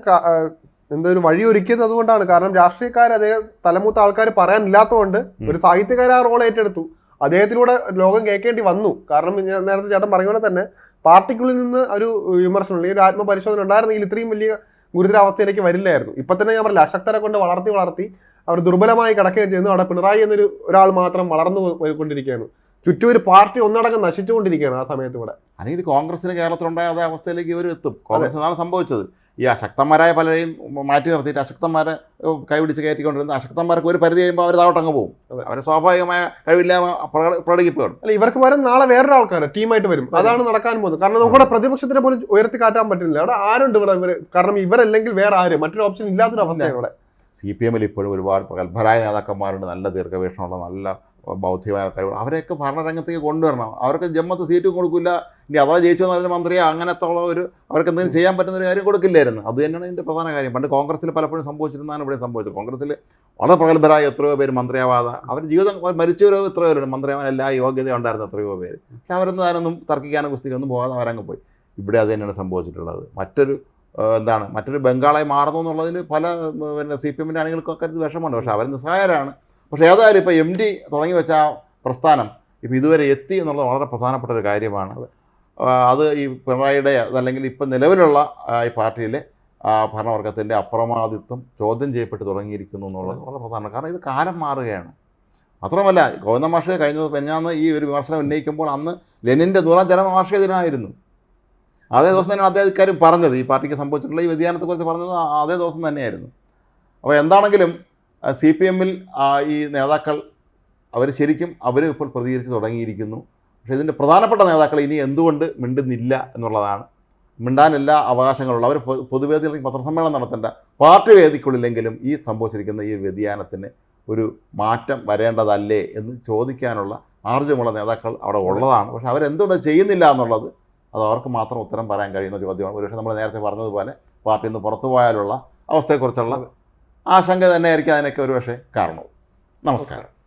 ക- ആ, എന്തോ ഒരു വഴി ഒരുക്കിയത് അതുകൊണ്ടാണ്. കാരണം രാഷ്ട്രീയക്കാർ അദ്ദേഹം തലമൂത്ത ആൾക്കാർ പറയാനില്ലാത്തതുകൊണ്ട് ഒരു സാഹിത്യകാരൻ ആ റോൾ ഏറ്റെടുത്തു. അദ്ദേഹത്തിലൂടെ ലോകം കേൾക്കേണ്ടി വന്നു. കാരണം ഞാൻ നേരത്തെ ചേട്ടൻ പറഞ്ഞ പോലെ തന്നെ പാർട്ടിക്കുള്ളിൽ നിന്ന് ഒരു വിമർശനം അല്ലെങ്കിൽ ഒരു ആത്മപരിശോധന ഉണ്ടായിരുന്നെങ്കിൽ ഇത്രയും വലിയ ഗുരുതരാവസ്ഥയിലേക്ക് വരില്ലായിരുന്നു. ഇപ്പൊ തന്നെ ഞാൻ പറഞ്ഞില്ല അശക്തരെ കൊണ്ട് വളർത്തി വളർത്തി അവർ ദുർബലമായി കിടക്കുകയും ചെയ്യുന്നു. അവിടെ പിണറായി എന്നൊരു ഒരാൾ മാത്രം വളർന്നു പോയിക്കൊണ്ടിരിക്കുകയാണ് ചുറ്റും ഒരു പാർട്ടി ഒന്നടങ്കം നശിച്ചുകൊണ്ടിരിക്കുകയാണ് ആ സമയത്ത് ഇവിടെ.
അല്ലെങ്കിൽ കോൺഗ്രസിന് കേരളത്തിലുണ്ടായ അതേ അവസ്ഥയിലേക്ക് ഇവർ എത്തും. കോൺഗ്രസ് എന്നാണ് സംഭവിച്ചത്. ഈ അശക്തന്മാരായ പലരെയും മാറ്റി നിർത്തിയിട്ട് അശക്തന്മാരെ കൈപിടിച്ച് കയറ്റിക്കൊണ്ടിരുന്ന അശക്തന്മാർക്ക് ഒരു പരിധി കഴിയുമ്പോൾ അവർ താഴോട്ടങ്ങ് പോകും. അവരെ സ്വാഭാവികമായ കഴിവില്ലായ്മ പ്രകടിപ്പിക്കും
അല്ല ഇവർക്ക് പകരം നാളെ വേറൊരു ആൾക്കാർ ടീമായിട്ട് വരും. അതാണ് നടക്കാൻ പോകുന്നത്. കാരണം നമുക്കിവിടെ പ്രതിപക്ഷത്തിനെ പോലും ഉയർത്തി കാട്ടാൻ പറ്റുന്നില്ല. അവിടെ ആരുണ്ട് ഇവിടെ? കാരണം ഇവരല്ലെങ്കിൽ വേറെ ആര്? മറ്റൊരു ഓപ്ഷൻ ഇല്ലാത്തൊരു അവസ്ഥയാണ് ഇവിടെ.
സി പി എമ്മിൽ ഇപ്പോഴും ഒരുപാട് പ്രഗത്ഭരായ നേതാക്കന്മാരുണ്ട്. നല്ല ദീർഘവീക്ഷണമുള്ള നല്ല ബൗദ്ധികമായ കഴിവ് അവരെയൊക്കെ ഭരണരംഗത്തേക്ക് കൊണ്ടുവരണം. അവർക്ക് ജമ്മത്ത് സീറ്റും കൊടുക്കില്ല. ഇനി അഥവാ ജയിച്ചു എന്ന് പറഞ്ഞ മന്ത്രിയോ അങ്ങനത്തെ ഉള്ള ഒരു അവർക്ക് എന്തെങ്കിലും ചെയ്യാൻ പറ്റുന്ന ഒരു കാര്യം കൊടുക്കില്ലായിരുന്നു. അത് തന്നെയാണ് ഇതിന്റെ പ്രധാന കാര്യം. പണ്ട് കോൺഗ്രസ്സിൽ പലപ്പോഴും സംഭവിച്ചിരുന്നതാണ് ഇവിടെ സംഭവിച്ചത്. കോൺഗ്രസ്സിൽ വളരെ പ്രഗത്ഭരായ എത്രയോ പേര് മന്ത്രിയാവാതെ അവർ ജീവിതം മരിച്ചവരോ എത്രയോ പേരുണ്ട്. മന്ത്രിയാവാൻ എല്ലാ യോഗ്യത ഉണ്ടായിരുന്ന എത്രയോ പേര്. പക്ഷെ അവരൊന്നും അതിനൊന്നും തർക്കിക്കാനോ കുസ്തിക്കൊന്നും പോകാതെ അവരങ്ങ് പോയി. ഇവിടെ അത് തന്നെയാണ് സംഭവിച്ചിട്ടുള്ളത്. മറ്റൊരു എന്താണ്? മറ്റൊരു ബംഗാളായി മാറുന്നു എന്നുള്ളതിൽ പല പിന്നെ സി പി എമ്മിന്റെ ആളുകൾക്കൊക്കെ ഇത് വിഷമമുണ്ട്. പക്ഷേ അവർ നിസ്സഹായരാണ് പക്ഷേ ഏതായാലും ഇപ്പോൾ എം ഡി തുടങ്ങി വെച്ച ആ പ്രസ്ഥാനം ഇപ്പോൾ ഇതുവരെ എത്തി എന്നുള്ളത് വളരെ പ്രധാനപ്പെട്ട ഒരു കാര്യമാണ്. അത് ഈ പിണറായിയുടെ അതല്ലെങ്കിൽ ഇപ്പം നിലവിലുള്ള ഈ പാർട്ടിയിലെ ഭരണവർഗത്തിന്റെ അപ്രമാദിത്വം ചോദ്യം ചെയ്യപ്പെട്ട് തുടങ്ങിയിരിക്കുന്നു എന്നുള്ളത് വളരെ പ്രധാനമാണ്. കാരണം ഇത് കാലം മാറുകയാണ്. മാത്രമല്ല ഗോവിന്ദ മാഷ് കഴിഞ്ഞ പെഞ്ഞാന്ന് ഈ ഒരു വിമർശനം ഉന്നയിക്കുമ്പോൾ അന്ന് ലെനിന്റെ നൂറാം ജനവാർഷിക ദിനമായിരുന്നു. അതേ ദിവസം തന്നെ അദ്ദേഹം ഇക്കാര്യം പറഞ്ഞത്. ഈ പാർട്ടിക്ക് സംഭവിച്ചിട്ടുള്ള ഈ വ്യതിയാനത്തെക്കുറിച്ച് പറഞ്ഞത് അതേ ദിവസം തന്നെയായിരുന്നു. അപ്പോൾ എന്താണെങ്കിലും സി പി എമ്മിൽ ഈ നേതാക്കൾ അവർ ശരിക്കും അവർ ഇപ്പോൾ പ്രതികരിച്ച് തുടങ്ങിയിരിക്കുന്നു. പക്ഷേ ഇതിന്റെ പ്രധാനപ്പെട്ട നേതാക്കൾ ഇനി എന്തുകൊണ്ട് മിണ്ടുന്നില്ല എന്നുള്ളതാണ്. മിണ്ടാൻ എല്ലാ അവകാശങ്ങളുള്ള അവർ പൊതുവേദികളിൽ പത്രസമ്മേളനം നടത്തേണ്ട പാർട്ടി വേദിക്കുള്ളിലെങ്കിലും ഈ സംഭവിച്ചിരിക്കുന്ന ഈ വ്യതിയാനത്തിന് ഒരു മാറ്റം വരേണ്ടതല്ലേ എന്ന് ചോദിക്കാനുള്ള ആർജമുള്ള നേതാക്കൾ അവിടെ ഉള്ളതാണ്. പക്ഷെ അവരെന്തുകൊണ്ട് ചെയ്യുന്നില്ല എന്നുള്ളത് അത് അവർക്ക് മാത്രം ഉത്തരം പറയാൻ കഴിയുന്ന ചോദ്യമാണ്. ഒരുപക്ഷെ നമ്മൾ നേരത്തെ പറഞ്ഞതുപോലെ പാർട്ടിയിൽ നിന്ന് പുറത്തു പോയാലുള്ള അവസ്ഥയെക്കുറിച്ചുള്ള ആശങ്ക തന്നെയായിരിക്കും അതിനൊക്കെ ഒരുപക്ഷെ കാരണവും. നമസ്കാരം.